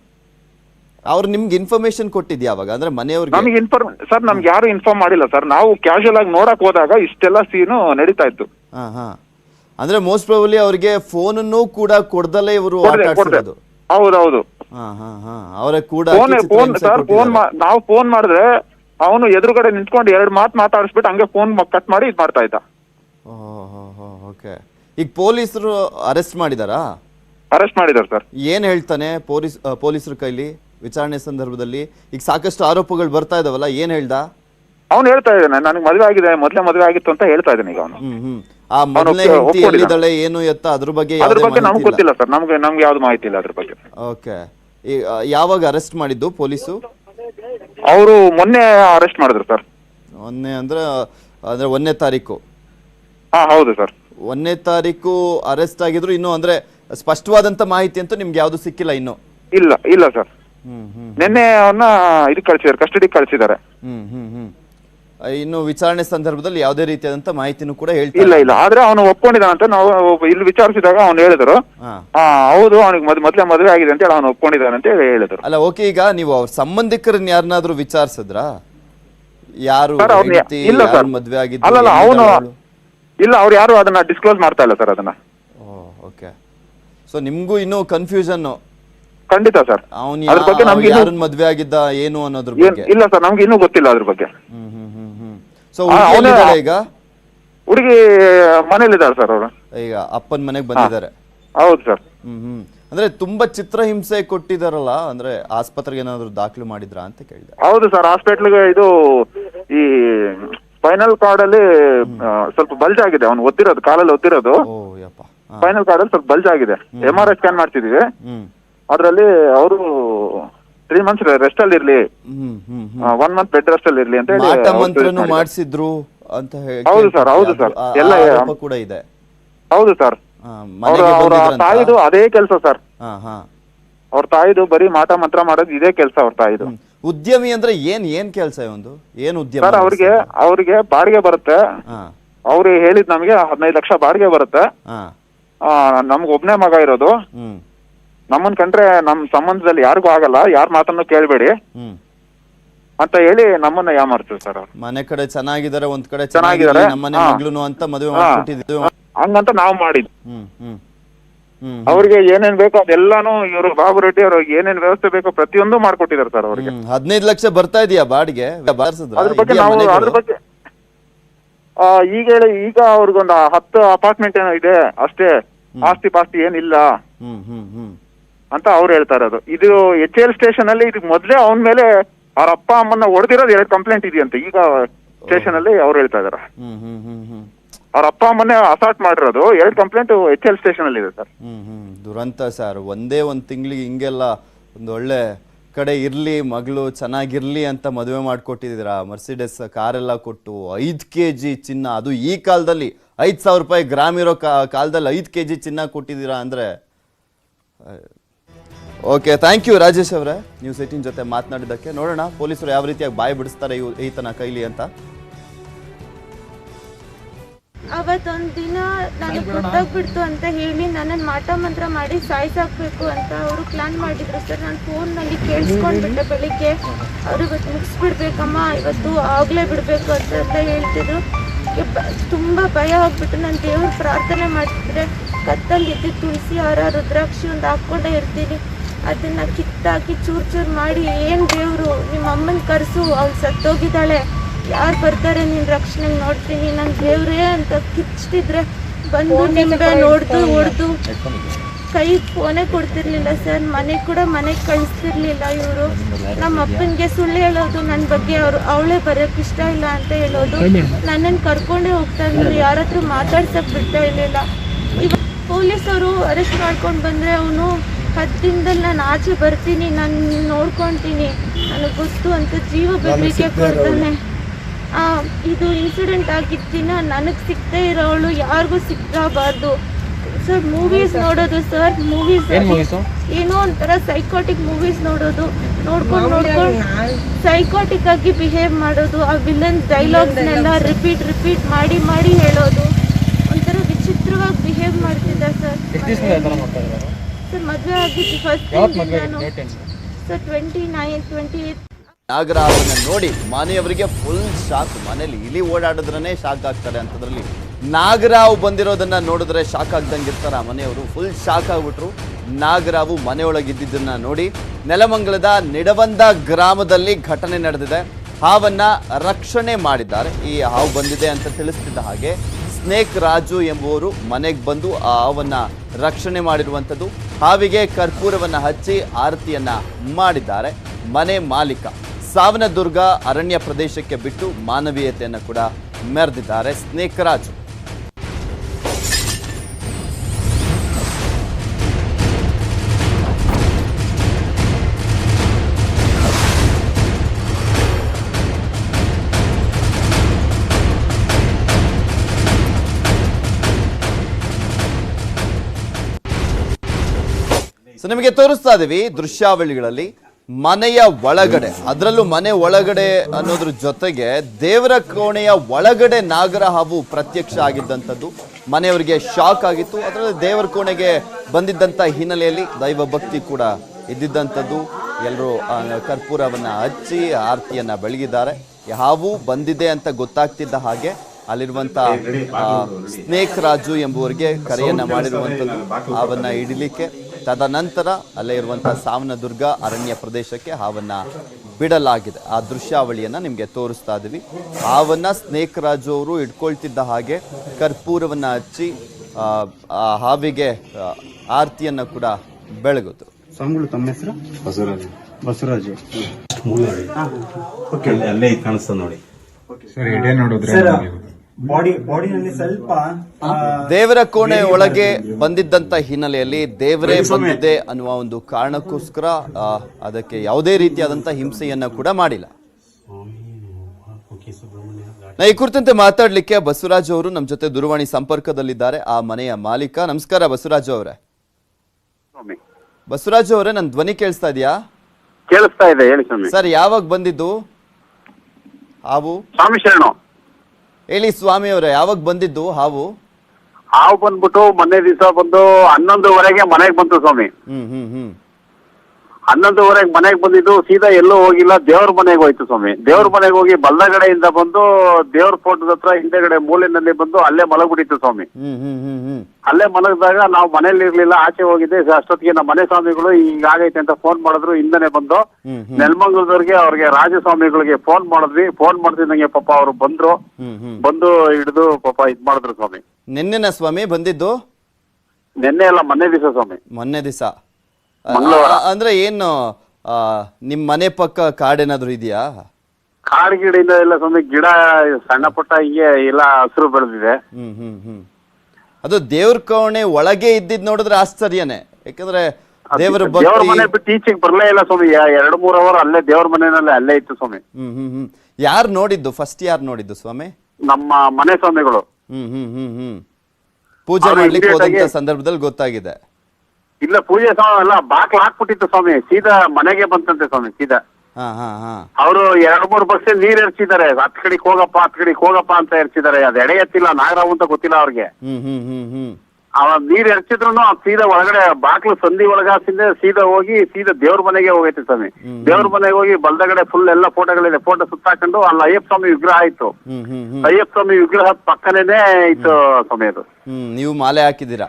ಅವ್ರು ನಿಮ್ಗೆ ಇನ್ಫಾರ್ಮೇಶನ್ ಕೊಟ್ಟಿದ್ಯಾ ಅವಾಗ? ಅಂದ್ರೆ ಮನೆಯವ್ರಿಗೆ? ನಮಗೆ ಇನ್ಫಾರ್ಮ್ ಸರ್ ನಮ್ಗೆ ಯಾರು ಇನ್ಫಾರ್ಮ್ ಮಾಡಿಲ್ಲ ಸರ್. ನಾವು ಕ್ಯಾಶುಯಲ್ ಆಗಿ ನೋಡಕ್ ಹೋದಾಗ ಇಷ್ಟೆಲ್ಲ ಸೀನು ನಡೀತಾ ಇತ್ತು. ಹಾ ಹಾ. ಅಂದ್ರೆ ಮೋಸ್ಟ್ ಪ್ರಾಬಲಿ ಅವ್ರಿಗೆ ಫೋನನ್ನು ಕೂಡ ಕೊಡ್ದಲೇ ಇವರು ಆಟ ಕೊಡ್ದೆ. ಕೊಡ್ದೆ ಆಡ್ಸಿರೋದು ಹೌದೌದು ಅವರೇ ಕೂಡ ಫೋನ್ ಸರ್ ಫೋನ್. ನಾವು ಫೋನ್ ಮಾಡಿದ್ರೆ ಅವನು ಎದುರುಗಡೆ ನಿಂತ್ಕೊಂಡು ಎರಡು ಮಾತು ಮಾತಾಡಿಸ್ಬಿಟ್ಟು ಹಂಗೆ ಫೋನ್ ಕಟ್ ಮಾಡಿ ಇದ್ ಮಾಡ್ತಾ ಇದ್ದ. ಓಕೆ. ಈಗ ಪೊಲೀಸರು ಅರೆಸ್ಟ್ ಮಾಡಿದಾರಾ? ಅರೆಸ್ಟ್ ಮಾಡಿದಾರೆ ಸರ್. ಏನ್ ಹೇಳ್ತಾನೆ ಪೊಲೀಸ್ ಪೊಲೀಸರ ಕೈಲಿ ವಿಚಾರಣೆ ಸಂದರ್ಭದಲ್ಲಿ? ಈಗ ಸಾಕಷ್ಟು ಆರೋಪಗಳು ಬರ್ತಾ ಇದಾವಲ್ಲ ಏನ್ ಹೇಳ್ದ? ಅವ್ನು ಹೇಳ್ತಾ ಇದ್ದಾನೆ ನನಗೆ ಮದುವೆ ಆಗಿದೆ ಮೊದಲೇ ಮದುವೆ ಆಗಿತ್ತು ಅಂತ ಹೇಳ್ತಾ ಇದ್ದಾನೆ ಈಗ ಅವನು. ಹ್ಮ್ ಹ್ಮ್. ಆ ಮೊದಲನೇ ಹೆಂಡತಿ ಎಲ್ಲಿದ್ದಾಳೆ ಏನು ಎತ್ತ ಅದ್ರ ಬಗ್ಗೆ ಅದ್ರ ಬಗ್ಗೆ ನಮ್ಗೆ ಗೊತ್ತಿಲ್ಲ ಸರ್ ನಮ್ಗೆ ನಮ್ಗೆ ಯಾವ್ದು ಮಾಹಿತಿ ಇಲ್ಲ ಅದ್ರ ಬಗ್ಗೆ. ಓಕೆ. ಯಾವಾಗ ಅರೆಸ್ಟ್ ಮಾಡಿದ್ದು ಪೊಲೀಸು? ಅವರು ಮೊನ್ನೆ ಅರೆಸ್ಟ್ ಮಾಡಿದ್ರು ಸರ್. ಮೊನ್ನೆ ಅಂದ್ರೆ ಅಂದ್ರೆ ಒಂದನೇ ತಾರೀಕು. ಹಾ ಹೌದು ಸರ್. ಒಂದನೇ ತಾರೀಕು ಅರೆಸ್ಟ್ ಆಗಿದ್ರು ಇನ್ನು ಅಂದ್ರೆ ಸ್ಪಷ್ಟವಾದಂತ ಮಾಹಿತಿ ಅಂತೂ ನಿಮ್ಗೆ ಯಾವ್ದು ಸಿಕ್ಕಿಲ್ಲ ಇನ್ನು? ಇಲ್ಲ ಇಲ್ಲ ಸರ್. ಹ್ಮ್ ಹ್ಮ್ ನಿನ್ನೆ ಅವನ್ನ ಇದಕ್ಕೆ ಕಳ್ಸಿದ್ದಾರೆ ಕಸ್ಟಡಿ ಕಳ್ಸಿದ್ದಾರೆ. ಹ್ಮ್ ಹ್ಮ್ ಹ್ಮ್. ಇನ್ನು ವಿಚಾರಣೆ ಸಂದರ್ಭದಲ್ಲಿ ಯಾವುದೇ ರೀತಿಯಾದಂತ ಮಾಹಿತಿನೂ ಕೂಡ ಹೇಳ್ತಾ ಇಲ್ಲ ಇಲ್ಲ. ಆದ್ರೆ ಅವನು ಒಪ್ಕೊಂಡಿದ್ದಾನಂತ ನಾವು ಇಲ್ಲಿ ವಿಚಾರಿಸಿದಾಗ ಅವ್ನು ಹೇಳಿದ್ರು. ಹಾ. ಹೌದು ಅವನಿಗೆ ಮದ್ ಮೊದ್ಲೇ ಮದುವೆ ಆಗಿದೆ ಅಂತ ಹೇಳಿ ಅವನು ಒಪ್ಕೊಂಡಿದ್ದಾನೆ ಅಂತ ಹೇಳಿ ಹೇಳಿದ್ರು. ಅಲ್ಲ ಓಕೆ ಈಗ ನೀವು ಅವ್ರ ಸಂಬಂಧಿಕರನ್ನ ಯಾರನ್ನಾದ್ರೂ ವಿಚಾರಿಸಿದ್ರಾ? ಯಾರು ಸರ್ ಅವ್ನು ಹೆಂಡ್ತಿ, ಇಲ್ಲ ಯಾರು ಸರ್ ಮದ್ವೆ ಆಗಿದ್ದು ಅಲ್ಲಲ್ಲ ಅವನು ಅವಳು? ಇಲ್ಲ ಅವ್ರು ಯಾರು ಅದನ್ನ ಡಿಸ್ಕ್ಲೋಸ್ ಮಾಡ್ತಾ ಇಲ್ಲ ಸರ್ ಅದನ್ನ. ಓಕೆ. ಸೊ ನಿಮ್ಗೂ ಇನ್ನೂ ಕನ್ಫ್ಯೂಷನ್ ಖಂಡಿತ ಸರ್. ಅವನ್ ಅದ್ರ ಬಗ್ಗೆ ನಮ್ಗೆ ಯಾರನ್ನ ಮದ್ವೆ ಆಗಿದ್ದ ಏನು ಅನ್ನೋದ್ರ ಏನ್- ಬಗ್ಗೆ? ಇಲ್ಲ ಸರ್ ನಮ್ಗೆ ಇನ್ನೂ ಗೊತ್ತಿಲ್ಲ ಅದ್ರ ಬಗ್ಗೆ. ಹ್ಮ್. ಸೊ ಈಗ? ಹುಡುಗಿ ಮನೇಲಿದ್ದಾರೆ ಸರ್ ಅವರು ಈಗ ಅಪ್ಪನ ಮನೆಗೆ ಬಂದಿದ್ದಾರೆ. ಹೌದು ಸರ್. ಹ್ಮ್ ಹ್ಮ್. ಅಂದ್ರೆ ತುಂಬಾ ಚಿತ್ರಹಿಂಸೆ ಕೊಟ್ಟಿದಾರಲ್ಲ ಅಂದ್ರೆ ಆಸ್ಪತ್ರೆಗೆ ಏನಾದ್ರು ದಾಖಲು ಮಾಡಿದ್ರಾ ಅಂತ ಕೇಳಿದೆ. ಹೌದು ಸರ್ ಹಾಸ್ಪಿಟ್ಲ್ಗೆ ಇದು ಈ ಫೈನಲ್ ಕಾರ್ಡ್ ಅಲ್ಲಿ ಸ್ವಲ್ಪ ಬಲ್ಜ್ ಆಗಿದೆ. ಅವ್ನು ಒತ್ತಿರೋದು ಕಾಲಲ್ಲಿ ಒತ್ತಿರೋದು. ಓ ಯಪ್ಪ. ಹಾ. ಕಾರ್ಡ್ ಅಲ್ಲಿ ಸ್ವಲ್ಪ ಬಲ್ಜ್ ಆಗಿದೆ. ಎಂ ಆರ್ ಐ ಸ್ಕ್ಯಾನ್ ಮಾಡ್ತಿದೀವಿ. ಅದರಲ್ಲಿ ಅವರು ತ್ರೀ ಮಂತ್ಸ್ ರೆಸ್ಟ್ ಅಲ್ಲಿ ಇರ್ಲಿ. ಒನ್ ಮಂತ್ ಬೆಡ್ ರೆಸ್ಟ್ ಅಲ್ಲಿ ಇರ್ಲಿ ಅಂತ ಹೇಳಿ. ಮಾಡಿಸಿದ್ರು ಅಂತ ಹೌದು ಸರ್, ಹೌದು ಸರ್. ಎಲ್ಲ ಕೂಡ ಇದೆ. ಹೌದು ಸರ್. ಅವ್ರ ಅವ್ರ ತಾಯಿದು ಅದೇ ಕೆಲಸ ಸರ್. ಅವ್ರ ತಾಯಿದು ಬರೀ ಮಾಟ ಮಂತ್ರ ಮಾಡೋದು ಇದೇ ಕೆಲಸ ಅವ್ರ ತಾಯಿದು. ಉದ್ಯಮಿ ಅಂದ್ರೆ ಏನ್ ಏನ್ ಕೆಲಸ ಒಂದು? ಏನ್ ಉದ್ಯಮ ಸರ್ ಅವ್ರಿಗೆ ಅವ್ರಿಗೆ ಬಾಡಿಗೆ ಬರುತ್ತೆ. ಅವ್ರಿಗೆ ಅವ್ರು ಹೇಳಿದ್ ನಮಗೆ ಹದಿನೈದು ಲಕ್ಷ ಬಾಡಿಗೆ ಬರುತ್ತೆ. ನಮ್ಗೆ ಒಬ್ನೇ ಮಗ ಇರೋದು. ನಮ್ಮನ್ ಕಂಡ್ರೆ ನಮ್ ಸಂಬಂಧದಲ್ಲಿ ಯಾರಿಗೂ ಆಗಲ್ಲ ಯಾರ ಮಾತನ್ನು ಕೇಳಬೇಡಿ. ಹ್ಮ್. ಅಂತ ಹೇಳಿ ನಮ್ಮನ್ನ ಯಾಮಾರ್ತೀವಿ ಸರ್ ಅವ್ರು? ಮನೆ ಕಡೆ ಚೆನ್ನಾಗಿದ್ದಾರೆ ಒಂದ್ ಕಡೆ ಚೆನ್ನಾಗಿದ್ದಾರೆ. ಚೆನ್ನಾಗಿದ್ದಾರೆ ನಮ್ಮನೆ ಹಾ. ಮಗ್ಳುನು ಅಂತ ಮದುವೆ ಹಾ. ಹಂಗಂತ ನಾವು ಮಾಡಿದ್ವಿ ಹ್ಮ್ ಹ್ಮ್ ಹ್ಮ್ ಅವ್ರಿಗೆ ಏನೇನ್ ಬೇಕೋ ಅದೆಲ್ಲಾನು ಇವರು ಬಾಬು ರೆಡ್ಡಿ ಅವ್ರು ಏನೇನ್ ವ್ಯವಸ್ಥೆ ಬೇಕೋ ಪ್ರತಿಯೊಂದು ಮಾಡ್ಕೊಟ್ಟಿದ್ದಾರೆ ಸರ್ ಅವ್ರಿಗೆ. ಹದಿನೈದು ಲಕ್ಷ ಬರ್ತಾ ಇದೆಯಾ ಬಾಡಿಗೆ? ಬಾರಿಸಿದ್ರಾ? ಅದ್ರ ಬಗ್ಗೆ ಇದೆಯಾ ನಾವು ಮನೆಗಳು? ಅದ್ರ ಬಗ್ಗೆ ಆ, ಈಗ ಹೇಳಿ ಈಗ ಅವ್ರಿಗೊಂದು ಹತ್ತು ಅಪಾರ್ಟ್ಮೆಂಟ್ ಏನೋ ಇದೆ ಅಷ್ಟೇ. ಆಸ್ತಿ ಪಾಸ್ತಿ ಏನಿಲ್ಲ. ಹ್ಮ್ ಹ್ಮ್ ಹ್ಮ್. ಅಂತ ಅವ್ರು ಹೇಳ್ತಾ ಇರೋದು. ಇದು ಎಚ್ ಎಲ್ ಸ್ಟೇಷನ್ ಅಲ್ಲಿ ಇದು ಮೊದ್ಲೇ ಅವನ ಮೇಲೆ ಅವ್ರ ಅಪ್ಪ ಅಮ್ಮನ್ನ ಹೊಡೆದಿರೋದು ಎರಡು ಕಂಪ್ಲೇಂಟ್ ಇದೆಯಂತೆ. ಈಗ ಸ್ಟೇಷನ್ ಅಲ್ಲಿ ಅವ್ರು ಹೇಳ್ತಾ ಇದಾರೆ. ಅವ್ರ ಅಪ್ಪ ಅಮ್ಮನೇ ಅಸಾಲ್ಟ್ ಮಾಡಿರೋದು. ಎರಡು ಕಂಪ್ಲೇಂಟ್ ಎಚ್ ಎಲ್ ಸ್ಟೇಷನ್ ಅಲ್ಲಿ ಇದೆ ಸರ್. ಹ್ಮ್ ದುರಂತ ಸರ್. ಒಂದೇ ಒಂದ್ ತಿಂಗಳಿಗೆ ಹಿಂಗೆಲ್ಲ ಒಂದು ಒಳ್ಳೆ ಕಡೆ ಇರ್ಲಿ ಮಗಳು ಚೆನ್ನಾಗಿರ್ಲಿ ಅಂತ ಮದುವೆ ಮರ್ಸಿಡಿಸ್ ಕಾರ್ ಕಾರೆಲ್ಲ ಕೊಟ್ಟು ಐದು ಕೆ ಜಿ ಚಿನ್ನ. ಅದು ಈ ಕಾಲದಲ್ಲಿ ಐದ್ ಸಾವಿರ ರೂಪಾಯಿ ಗ್ರಾಮ್ ಇರೋ ಕಾ- ಕಾಲದಲ್ಲಿ ಐದು ಕೆ ಜಿ ಚಿನ್ನ ಕೊಟ್ಟಿದ್ದೀರಾ ಅಂದ್ರೆ ಓಕೆ ಥ್ಯಾಂಕ್ ಯು ರಾಜೇಶ್ ಅವರೇ. ನೀವು ಸಿಟಿನ್ ಜೊತೆ ಮಾತನಾಡಿದ್ದಕ್ಕೆ. ನೋಡೋಣ ಪೊಲೀಸರು ಯಾವ ರೀತಿಯಾಗಿ ಬಾಯಿ ಬಿಡಿಸ್ತಾರೆ ಇವ್- ಈತನ ಕೈಲಿ ಅಂತ. ಅವತ್ತೊಂದು ದಿನ ನನಗೆ ಗೊತ್ತಾಗ್ಬಿಡ್ತು ಅಂತ ಹೇಳಿ ನನ್ನನ್ನು ಮಾಟ ಮಂತ್ರ ಮಾಡಿ ಸಾಯಿಸಾಕ್ಬೇಕು ಅಂತ ಅವರು ಪ್ಲಾನ್ ಮಾಡಿದ್ರು ಸರ್. ನಾನು ಫೋನ್ನಲ್ಲಿ ಕೇಳಿಸ್ಕೊಂಡ್ಬಿಟ್ಟೆ ಬೆಳಿಗ್ಗೆ. ಅವ್ರು ಇವತ್ತು ಮುಗಿಸ್ಬಿಡ್ಬೇಕಮ್ಮ ಇವತ್ತು ಆಗಲೇ ಬಿಡಬೇಕು ಅಂತ ಅಂತ ಹೇಳ್ತಿದ್ರು. ತುಂಬ ಭಯ ಆಗ್ಬಿಟ್ಟು ನಾನು ದೇವ್ರ ಪ್ರಾರ್ಥನೆ ಮಾಡ್ತಿದ್ರೆ ಕತ್ತಲ್ಲಿ ಇದ್ದು ತುಳಸಿ ಹಾರ ರುದ್ರಾಕ್ಷಿ ಒಂದು ಹಾಕ್ಕೊಂಡೇ ಇರ್ತೀನಿ. ಅದನ್ನ ಕಿತ್ತಾಕಿ ಚೂರ್ ಚೂರ್ ಮಾಡಿ ಏನು ದೇವರು ನಿಮ್ಮ ಅಮ್ಮನ ಕರೆಸು ಅವ್ಳು ಸತ್ತೋಗಿದ್ದಾಳೆ. ಯಾರು ಬರ್ತಾರೆ ನಿನ್ನ ರಕ್ಷಣೆ ನೋಡ್ತೀನಿ ನನ್ನ ದೇವ್ರೇ ಅಂತ ಕಿಚ್ಚಿದ್ರೆ ಬಂದು ನಿಂಬೆ ನೋಡ್ದು ಹೊಡೆದು ಕೈ ಫೋನೇ ಕೊಡ್ತಿರ್ಲಿಲ್ಲ ಸರ್ ಮನೆಗೆ ಕೂಡ ಮನೆಗೆ ಕಳಿಸ್ತಿರ್ಲಿಲ್ಲ ಇವರು. ನಮ್ಮ ಅಪ್ಪನಿಗೆ ಸುಳ್ಳು ಹೇಳೋದು ನನ್ನ ಬಗ್ಗೆ ಅವರು ಅವಳೇ ಬರೋಕ್ಕೆ ಇಷ್ಟ ಇಲ್ಲ ಅಂತ ಹೇಳೋದು. ನನ್ನನ್ನು ಕರ್ಕೊಂಡೇ ಹೋಗ್ತಾ ಇದ್ರು ಯಾರ ಹತ್ರ ಮಾತಾಡ್ಸಕ್ ಬಿಡ್ತಾ ಇರಲಿಲ್ಲ. ಇವಾಗ ಪೊಲೀಸರು ಅರೆಸ್ಟ್ ಮಾಡ್ಕೊಂಡು ಬಂದರೆ ಅವನು ಹತ್ತು ದಿನದಲ್ಲಿ ನಾನು ಆಚೆ ಬರ್ತೀನಿ ನಾನು ನೋಡ್ಕೊತೀನಿ. ನನಗೆ ಗೊತ್ತು ಅಂತ ಜೀವ ಬೆದರಿಕೆ ಕೊಡ್ತಾನೆ. ಆ, ಇದು ಇನ್ಸಿಡೆಂಟ್ ಆಗಿದ್ದ ದಿನ ನನಗೆ ಸಿಗದೆ ಇರೋವಳು ಯಾರಿಗೂ ಸಿಗ್ತಾಬಾರ್ದು ಸರ್ ಮೂವೀಸ್ ನೋಡೋದು ಸರ್ ಮೂವೀಸ್ ಏನೋ ಒಂಥರ ಸೈಕೋಟಿಕ್ ಮೂವೀಸ್ ನೋಡೋದು. ನೋಡ್ಕೊಂಡು ನೋಡ್ಕೊಂಡು ಸೈಕೋಟಿಕ್ ಆಗಿ ಬಿಹೇವ್ ಮಾಡೋದು ಆ ವಿಲನ್ ಡೈಲಾಗ್ಸ್ನೆಲ್ಲ ರಿಪೀಟ್ ರಿಪೀಟ್ ಮಾಡಿ ಮಾಡಿ ಹೇಳೋದು. ಒಂಥರ ವಿಚಿತ್ರವಾಗಿ ಬಿಹೇವ್ ಮಾಡ್ತಿದ್ದ ಸರ್ ಸರ್ ಮದುವೆ ಆಗಿದ್ದು ಫಸ್ಟ್ ನಾನು sir twenty nine twenty eight ನಾಗರಾವನ್ನ ನೋಡಿ ಮನೆಯವರಿಗೆ ಫುಲ್ ಶಾಕ್ ಮನೇಲಿ ಇಲಿ ಓಡಾಡಿದ್ರೇ ಶಾಕ್ ಆಗ್ತಾರೆ ಅಂತದ್ರಲ್ಲಿ ನಾಗರಾವ್ ಬಂದಿರೋದನ್ನ ನೋಡಿದ್ರೆ ಶಾಕ್ ಆಗ್ದಂಗೆ ಇರ್ತಾರ. ಮನೆಯವರು ಫುಲ್ ಶಾಕ್ ಆಗ್ಬಿಟ್ರು. ನಾಗರಾವು ಮನೆಯೊಳಗಿದ್ದನ್ನ ನೋಡಿ ನೆಲಮಂಗಲದ ನಿಡವಂದ ಗ್ರಾಮದಲ್ಲಿ ಘಟನೆ ನಡೆದಿದೆ. ಹಾವನ್ನ ರಕ್ಷಣೆ ಮಾಡಿದ್ದಾರೆ. ಈ ಹಾವು ಬಂದಿದೆ ಅಂತ ತಿಳಿಸ್ತಿದ್ದ ಹಾಗೆ ಸ್ನೇಕ್ ರಾಜು ಎಂಬುವರು ಮನೆಗೆ ಬಂದು ಆ ಹಾವನ್ನ ರಕ್ಷಣೆ ಮಾಡಿರುವಂಥದ್ದು. ಹಾವಿಗೆ ಕರ್ಪೂರವನ್ನು ಹಚ್ಚಿ ಆರತಿಯನ್ನು ಮಾಡಿದ್ದಾರೆ. ಮನೆ ಮಾಲೀಕ ಸಾವನದುರ್ಗ ಅರಣ್ಯ ಪ್ರದೇಶಕ್ಕೆ ಬಿಟ್ಟು ಮಾನವೀಯತೆಯನ್ನು ಕೂಡ ಮೆರೆದಿದ್ದಾರೆ ಸ್ನೇಕ್ ಸೊ ನಿಮಗೆ ತೋರಿಸ್ತಾ ಇದೀವಿ ದೃಶ್ಯಾವಳಿಗಳಲ್ಲಿ ಮನೆಯ ಒಳಗಡೆ. ಅದರಲ್ಲೂ ಮನೆ ಒಳಗಡೆ ಅನ್ನೋದ್ರ ಜೊತೆಗೆ ದೇವರ ಕೋಣೆಯ ಒಳಗಡೆ ನಾಗರ ಹಾವು ಪ್ರತ್ಯಕ್ಷ ಆಗಿದ್ದಂಥದ್ದು. ಮನೆಯವರಿಗೆ ಶಾಕ್ ಆಗಿತ್ತು. ಅದರಲ್ಲಿ ದೇವರ ಕೋಣೆಗೆ ಬಂದಿದ್ದಂಥ ಹಿನ್ನೆಲೆಯಲ್ಲಿ ದೈವ ಭಕ್ತಿ ಕೂಡ ಇದ್ದಿದ್ದಂಥದ್ದು. ಎಲ್ಲರೂ ಕರ್ಪೂರವನ್ನು ಹಚ್ಚಿ ಆರತಿಯನ್ನು ಬೆಳಗಿದ್ದಾರೆ. ಹಾವು ಬಂದಿದೆ ಅಂತ ಗೊತ್ತಾಗ್ತಿದ್ದ ಹಾಗೆ ಅಲ್ಲಿರುವಂತ ಸ್ನೇಕ್ ರಾಜು ಎಂಬುವರಿಗೆ ಕರೆಯನ್ನ ಮಾಡಿರುವಂಥದ್ದು. ಹಾವನ್ನ ಹಿಡಿಲಿಕ್ಕೆ ತದನಂತರ ಅಲ್ಲೇ ಇರುವಂತಹ ಸಾವನದುರ್ಗ ಅರಣ್ಯ ಪ್ರದೇಶಕ್ಕೆ ಹಾವನ್ನ ಬಿಡಲಾಗಿದೆ. ಆ ದೃಶ್ಯಾವಳಿಯನ್ನ ನಿಮಗೆ ತೋರಿಸ್ತಾ ಇದೀವಿ. ಹಾವನ್ನ ಸ್ನೇಕ್ ರಾಜು ಅವರು ಇಟ್ಕೊಳ್ತಿದ್ದ ಹಾಗೆ ಕರ್ಪೂರವನ್ನ ಹಚ್ಚಿ ಆ, ಹಾವಿಗೆ ಆರತಿಯನ್ನ ಕೂಡ ಬೆಳಗಿದ್ರು ಸ್ವಾಮಿಗಳು ತಮ್ಮ ಹೆಸರು? ಬಸವರಾಜ್. ಅಲ್ಲೇ ಕಾಣಿಸ್ತಾ ಕಾಣಿಸ್ತದೆ ನೋಡಿ. ಸರ್ ಎಡೆ ನೋಡಿದ್ರೆ ಸರ್ ಬಾಡಿ ಬಾಡಿನಲ್ಲಿ ಸ್ವಲ್ಪ ದೇವರ ಕೋಣೆ ಒಳಗೆ ಬಂದಿದ್ದಂತ ಹಿನ್ನೆಲೆಯಲ್ಲಿ ದೇವರೇ ಬಂದಿದೆ ಅನ್ನುವ ಒಂದು ಕಾರಣಕ್ಕೋಸ್ಕರ ಆ, ಅದಕ್ಕೆ ಯಾವುದೇ ರೀತಿಯಾದಂತಹ ಹಿಂಸೆಯನ್ನ ಕೂಡ ಮಾಡಿಲ್ಲ. ನಾ ಈ ಕುರಿತಂತೆ ಮಾತಾಡ್ಲಿಕ್ಕೆ ಬಸವರಾಜ್ ಅವರು ನಮ್ಮ ಜೊತೆ ದೂರವಾಣಿ ಸಂಪರ್ಕದಲ್ಲಿದ್ದಾರೆ. ಆ ಮನೆಯ ಮಾಲೀಕ. ನಮಸ್ಕಾರ ಬಸವರಾಜ್ ಅವರೇ. ಸ್ವಾಮಿ. ಬಸವರಾಜ್ ಅವರೇ ನನ್ನ ಧ್ವನಿ ಕೇಳಿಸ್ತಾ ಇದೆಯಾ? ಕೇಳಿಸ್ತಾ ಇದೆ ಹೇಳಿ ಸ್ವಾಮಿ. ಸರ್ ಯಾವಾಗ ಬಂದಿದ್ದು? ಹಾವು? ಸ್ವಾಮಿ ಶರಣು. ಹೇಳಿ ಸ್ವಾಮಿ ಅವರ ಯಾವಾಗ ಬಂದಿದ್ದು ಹಾವು? ಹಾವು ಬಂದ್ಬಿಟ್ಟು ಮೊನ್ನೆ ದಿವಸ ಬಂದು ಹನ್ನೊಂದುವರೆಗೆ ಮನೆಗೆ ಬಂತು ಸ್ವಾಮಿ. ಹ್ಮ್ ಹ್ಮ್ ಹ್ಮ್. ಹನ್ನೊಂದುವರೆಗೆ ಮನೆಗೆ ಬಂದಿದ್ದು ಸೀದಾ ಎಲ್ಲೂ ಹೋಗಿಲ್ಲ ದೇವ್ರ ಮನೆಗೆ ಹೋಯ್ತು ಸ್ವಾಮಿ. ದೇವ್ರ ಮನೆಗೆ ಹೋಗಿ ಬಲ್ಲಗಡೆಯಿಂದ ಬಂದು ದೇವ್ರ ಫೋಟೋದ ಹತ್ರ ಹಿಂದೆಗಡೆ ಮೂಲೆನಲ್ಲಿ ಬಂದು ಅಲ್ಲೇ ಮಲಗ್ಬಿಟ್ಟಿತ್ತು ಸ್ವಾಮಿ. ಅಲ್ಲೇ ಮಲಗಿದಾಗ ನಾವು ಮನೇಲಿ ಇರ್ಲಿಲ್ಲ ಆಚೆ ಹೋಗಿದ್ದೆ ಅಷ್ಟೊತ್ತಿಗೆ ನಮ್ಮ ಮನೆ ಸ್ವಾಮಿಗಳು ಹಿಂಗಾಗೈತೆ ಅಂತ ಫೋನ್ ಮಾಡಿದ್ರು ಹಿಂದನೆ ಬಂದು. ನೆಲ್ಮಂಗಲದವ್ರಿಗೆ ಅವ್ರಿಗೆ ರಾಜಸ್ವಾಮಿಗಳಿಗೆ ಫೋನ್ ಮಾಡಿದ್ವಿ. ಫೋನ್ ಮಾಡ್ತಿದ್ದಂಗೆ ಪಾಪ ಅವ್ರು ಬಂದ್ರು. ಬಂದು ಹಿಡಿದು ಪಾಪ ಇದ್ ಮಾಡಿದ್ರು ಸ್ವಾಮಿ. ನಿನ್ನೆನ ಸ್ವಾಮಿ ಬಂದಿದ್ದು? ನಿನ್ನೆ ಎಲ್ಲ ಮೊನ್ನೆ ದಿವಸ ಸ್ವಾಮಿ. ಮೊನ್ನೆ ದಿವಸ. ಅಂದ್ರೆ ಏನು ನಿಮ್ ಮನೆ ಪಕ್ಕ ಕಾಡೇನಾದ್ರೂ ಇದೆಯಾ? ಕಾಡ್ ಗಿಡ ಇಲ್ಲ ಸ್ವಾಮಿ ಗಿಡ ಸಣ್ಣ ಪುಟ್ಟ ಹೀಗೆ ಎಲ್ಲ ಹಸಿರು ಬೆಳೆದಿದೆ. ಹ್ಮ್ ಹ್ಮ್ ಹ್ಮ್. ಅದು ದೇವ್ರ ಕೋಣೆ ಒಳಗೆ ಇದ್ದಿದ್ ನೋಡಿದ್ರೆ ಆಶ್ಚರ್ಯನೇ. ಯಾಕಂದ್ರೆ ದೇವರ ದೇವ್ರ ಭಕ್ತಿ ಮನೆ ಬಿಟ್ಟು ಈಚೆಗೆ ಬರ್ಲೇ ಇಲ್ಲ ಸ್ವಾಮಿ. ಎ- ಎರಡು ಮೂರ್ ಅವರ್ ಅಲ್ಲೇ ದೇವ್ರ ಮನೆಯಲ್ಲಿ ಅಲ್ಲೇ ಇತ್ತು ಸ್ವಾಮಿ. ಹ್ಮ್ ಹ್ಮ್ ಹ್ಮ್. ಯಾರು ನೋಡಿದ್ದು? ಫಸ್ಟ್ ಯಾರು ನೋಡಿದ್ದು ಸ್ವಾಮಿ? ನಮ್ಮ ಮನೆ ಸ್ವಾಮಿಗಳು. ಹ್ಮ್ ಹ್ಮ್ ಹ್ಮ್ ಹ್ಮ್. ಪೂಜೆ ಅವ್ರು ಮಾಡ್ಲಿಕ್ಕೆ immediate ಹೋದಂತ ಆಗಿ- ಸಂದರ್ಭದಲ್ಲಿ ಗೊತ್ತಾಗಿದೆ. ಇಲ್ಲ ಪೂಜೆ ಸ್ವಾಮಿ ಅಲ್ಲ ಬಾಕ್ಲ ಹಾಕ್ಬಿಟ್ಟಿತ್ತು ಸ್ವಾಮಿ. ಸೀದಾ ಮನೆಗೆ ಬಂತಂತೆ ಸ್ವಾಮಿ ಸೀದಾ. ಹಾ ಹಾ ಹಾ. ಅವರು ಎರಡು ಮೂರು ಬಸ್ ನೀರ್ ಎರ್ಚಿದ್ದಾರೆ ಹತ್ ಕಡೆಗೆ ಹೋಗಪ್ಪ ಹತ್ ಕಡೆಗೆ ಹೋಗಪ್ಪ ಅಂತ ಎರ್ಚಿದ್ದಾರೆ ಅದ್ ಎಡೆ ಎತ್ತಿಲ್ಲ ನಾಗರಾವ್ ಅಂತ ಗೊತ್ತಿಲ್ಲ ಅವ್ರಿಗೆ. ಹ್ಮ್ ಹ್ಮ್ ಹ್ಮ್ ಹ್ಮ್. ಅವ ನೀರ್ ಎರ್ಚಿದ್ರು ಸೀದಾ ಒಳಗಡೆ ಬಾಕ್ಲು ಸಂಧಿ ಒಳಗಾಸಿಂದ ಸೀದಾ ಹೋಗಿ ಸೀದಾ ದೇವ್ರ ಮನೆಗೆ ಹೋಗೈತೆ ಸ್ವಾಮಿ. ದೇವ್ರ ಮನೆಗೆ ಹೋಗಿ ಬಲ್ದಗಡೆ ಫುಲ್ ಎಲ್ಲ ಫೋಟೋಗಳಿದೆ. ಫೋಟೋ ಸುತ್ತಾಕೊಂಡು ಅಲ್ಲಿ ಅಯ್ಯಪ್ಪ ಸ್ವಾಮಿ ವಿಗ್ರಹ ಆಯ್ತು. ಹ್ಮ್ ಹ್ಮ್ ಹ್ಮ್. ಅಯ್ಯಪ್ಪ ಸ್ವಾಮಿ ವಿಗ್ರಹ ಪಕ್ಕನೇನೆ ಇತ್ತು ಸ್ವಾಮಿ ಅದು. ಹ್ಮ್ ನೀವು ಮಾಲೆ ಹಾಕಿದ್ದೀರಾ?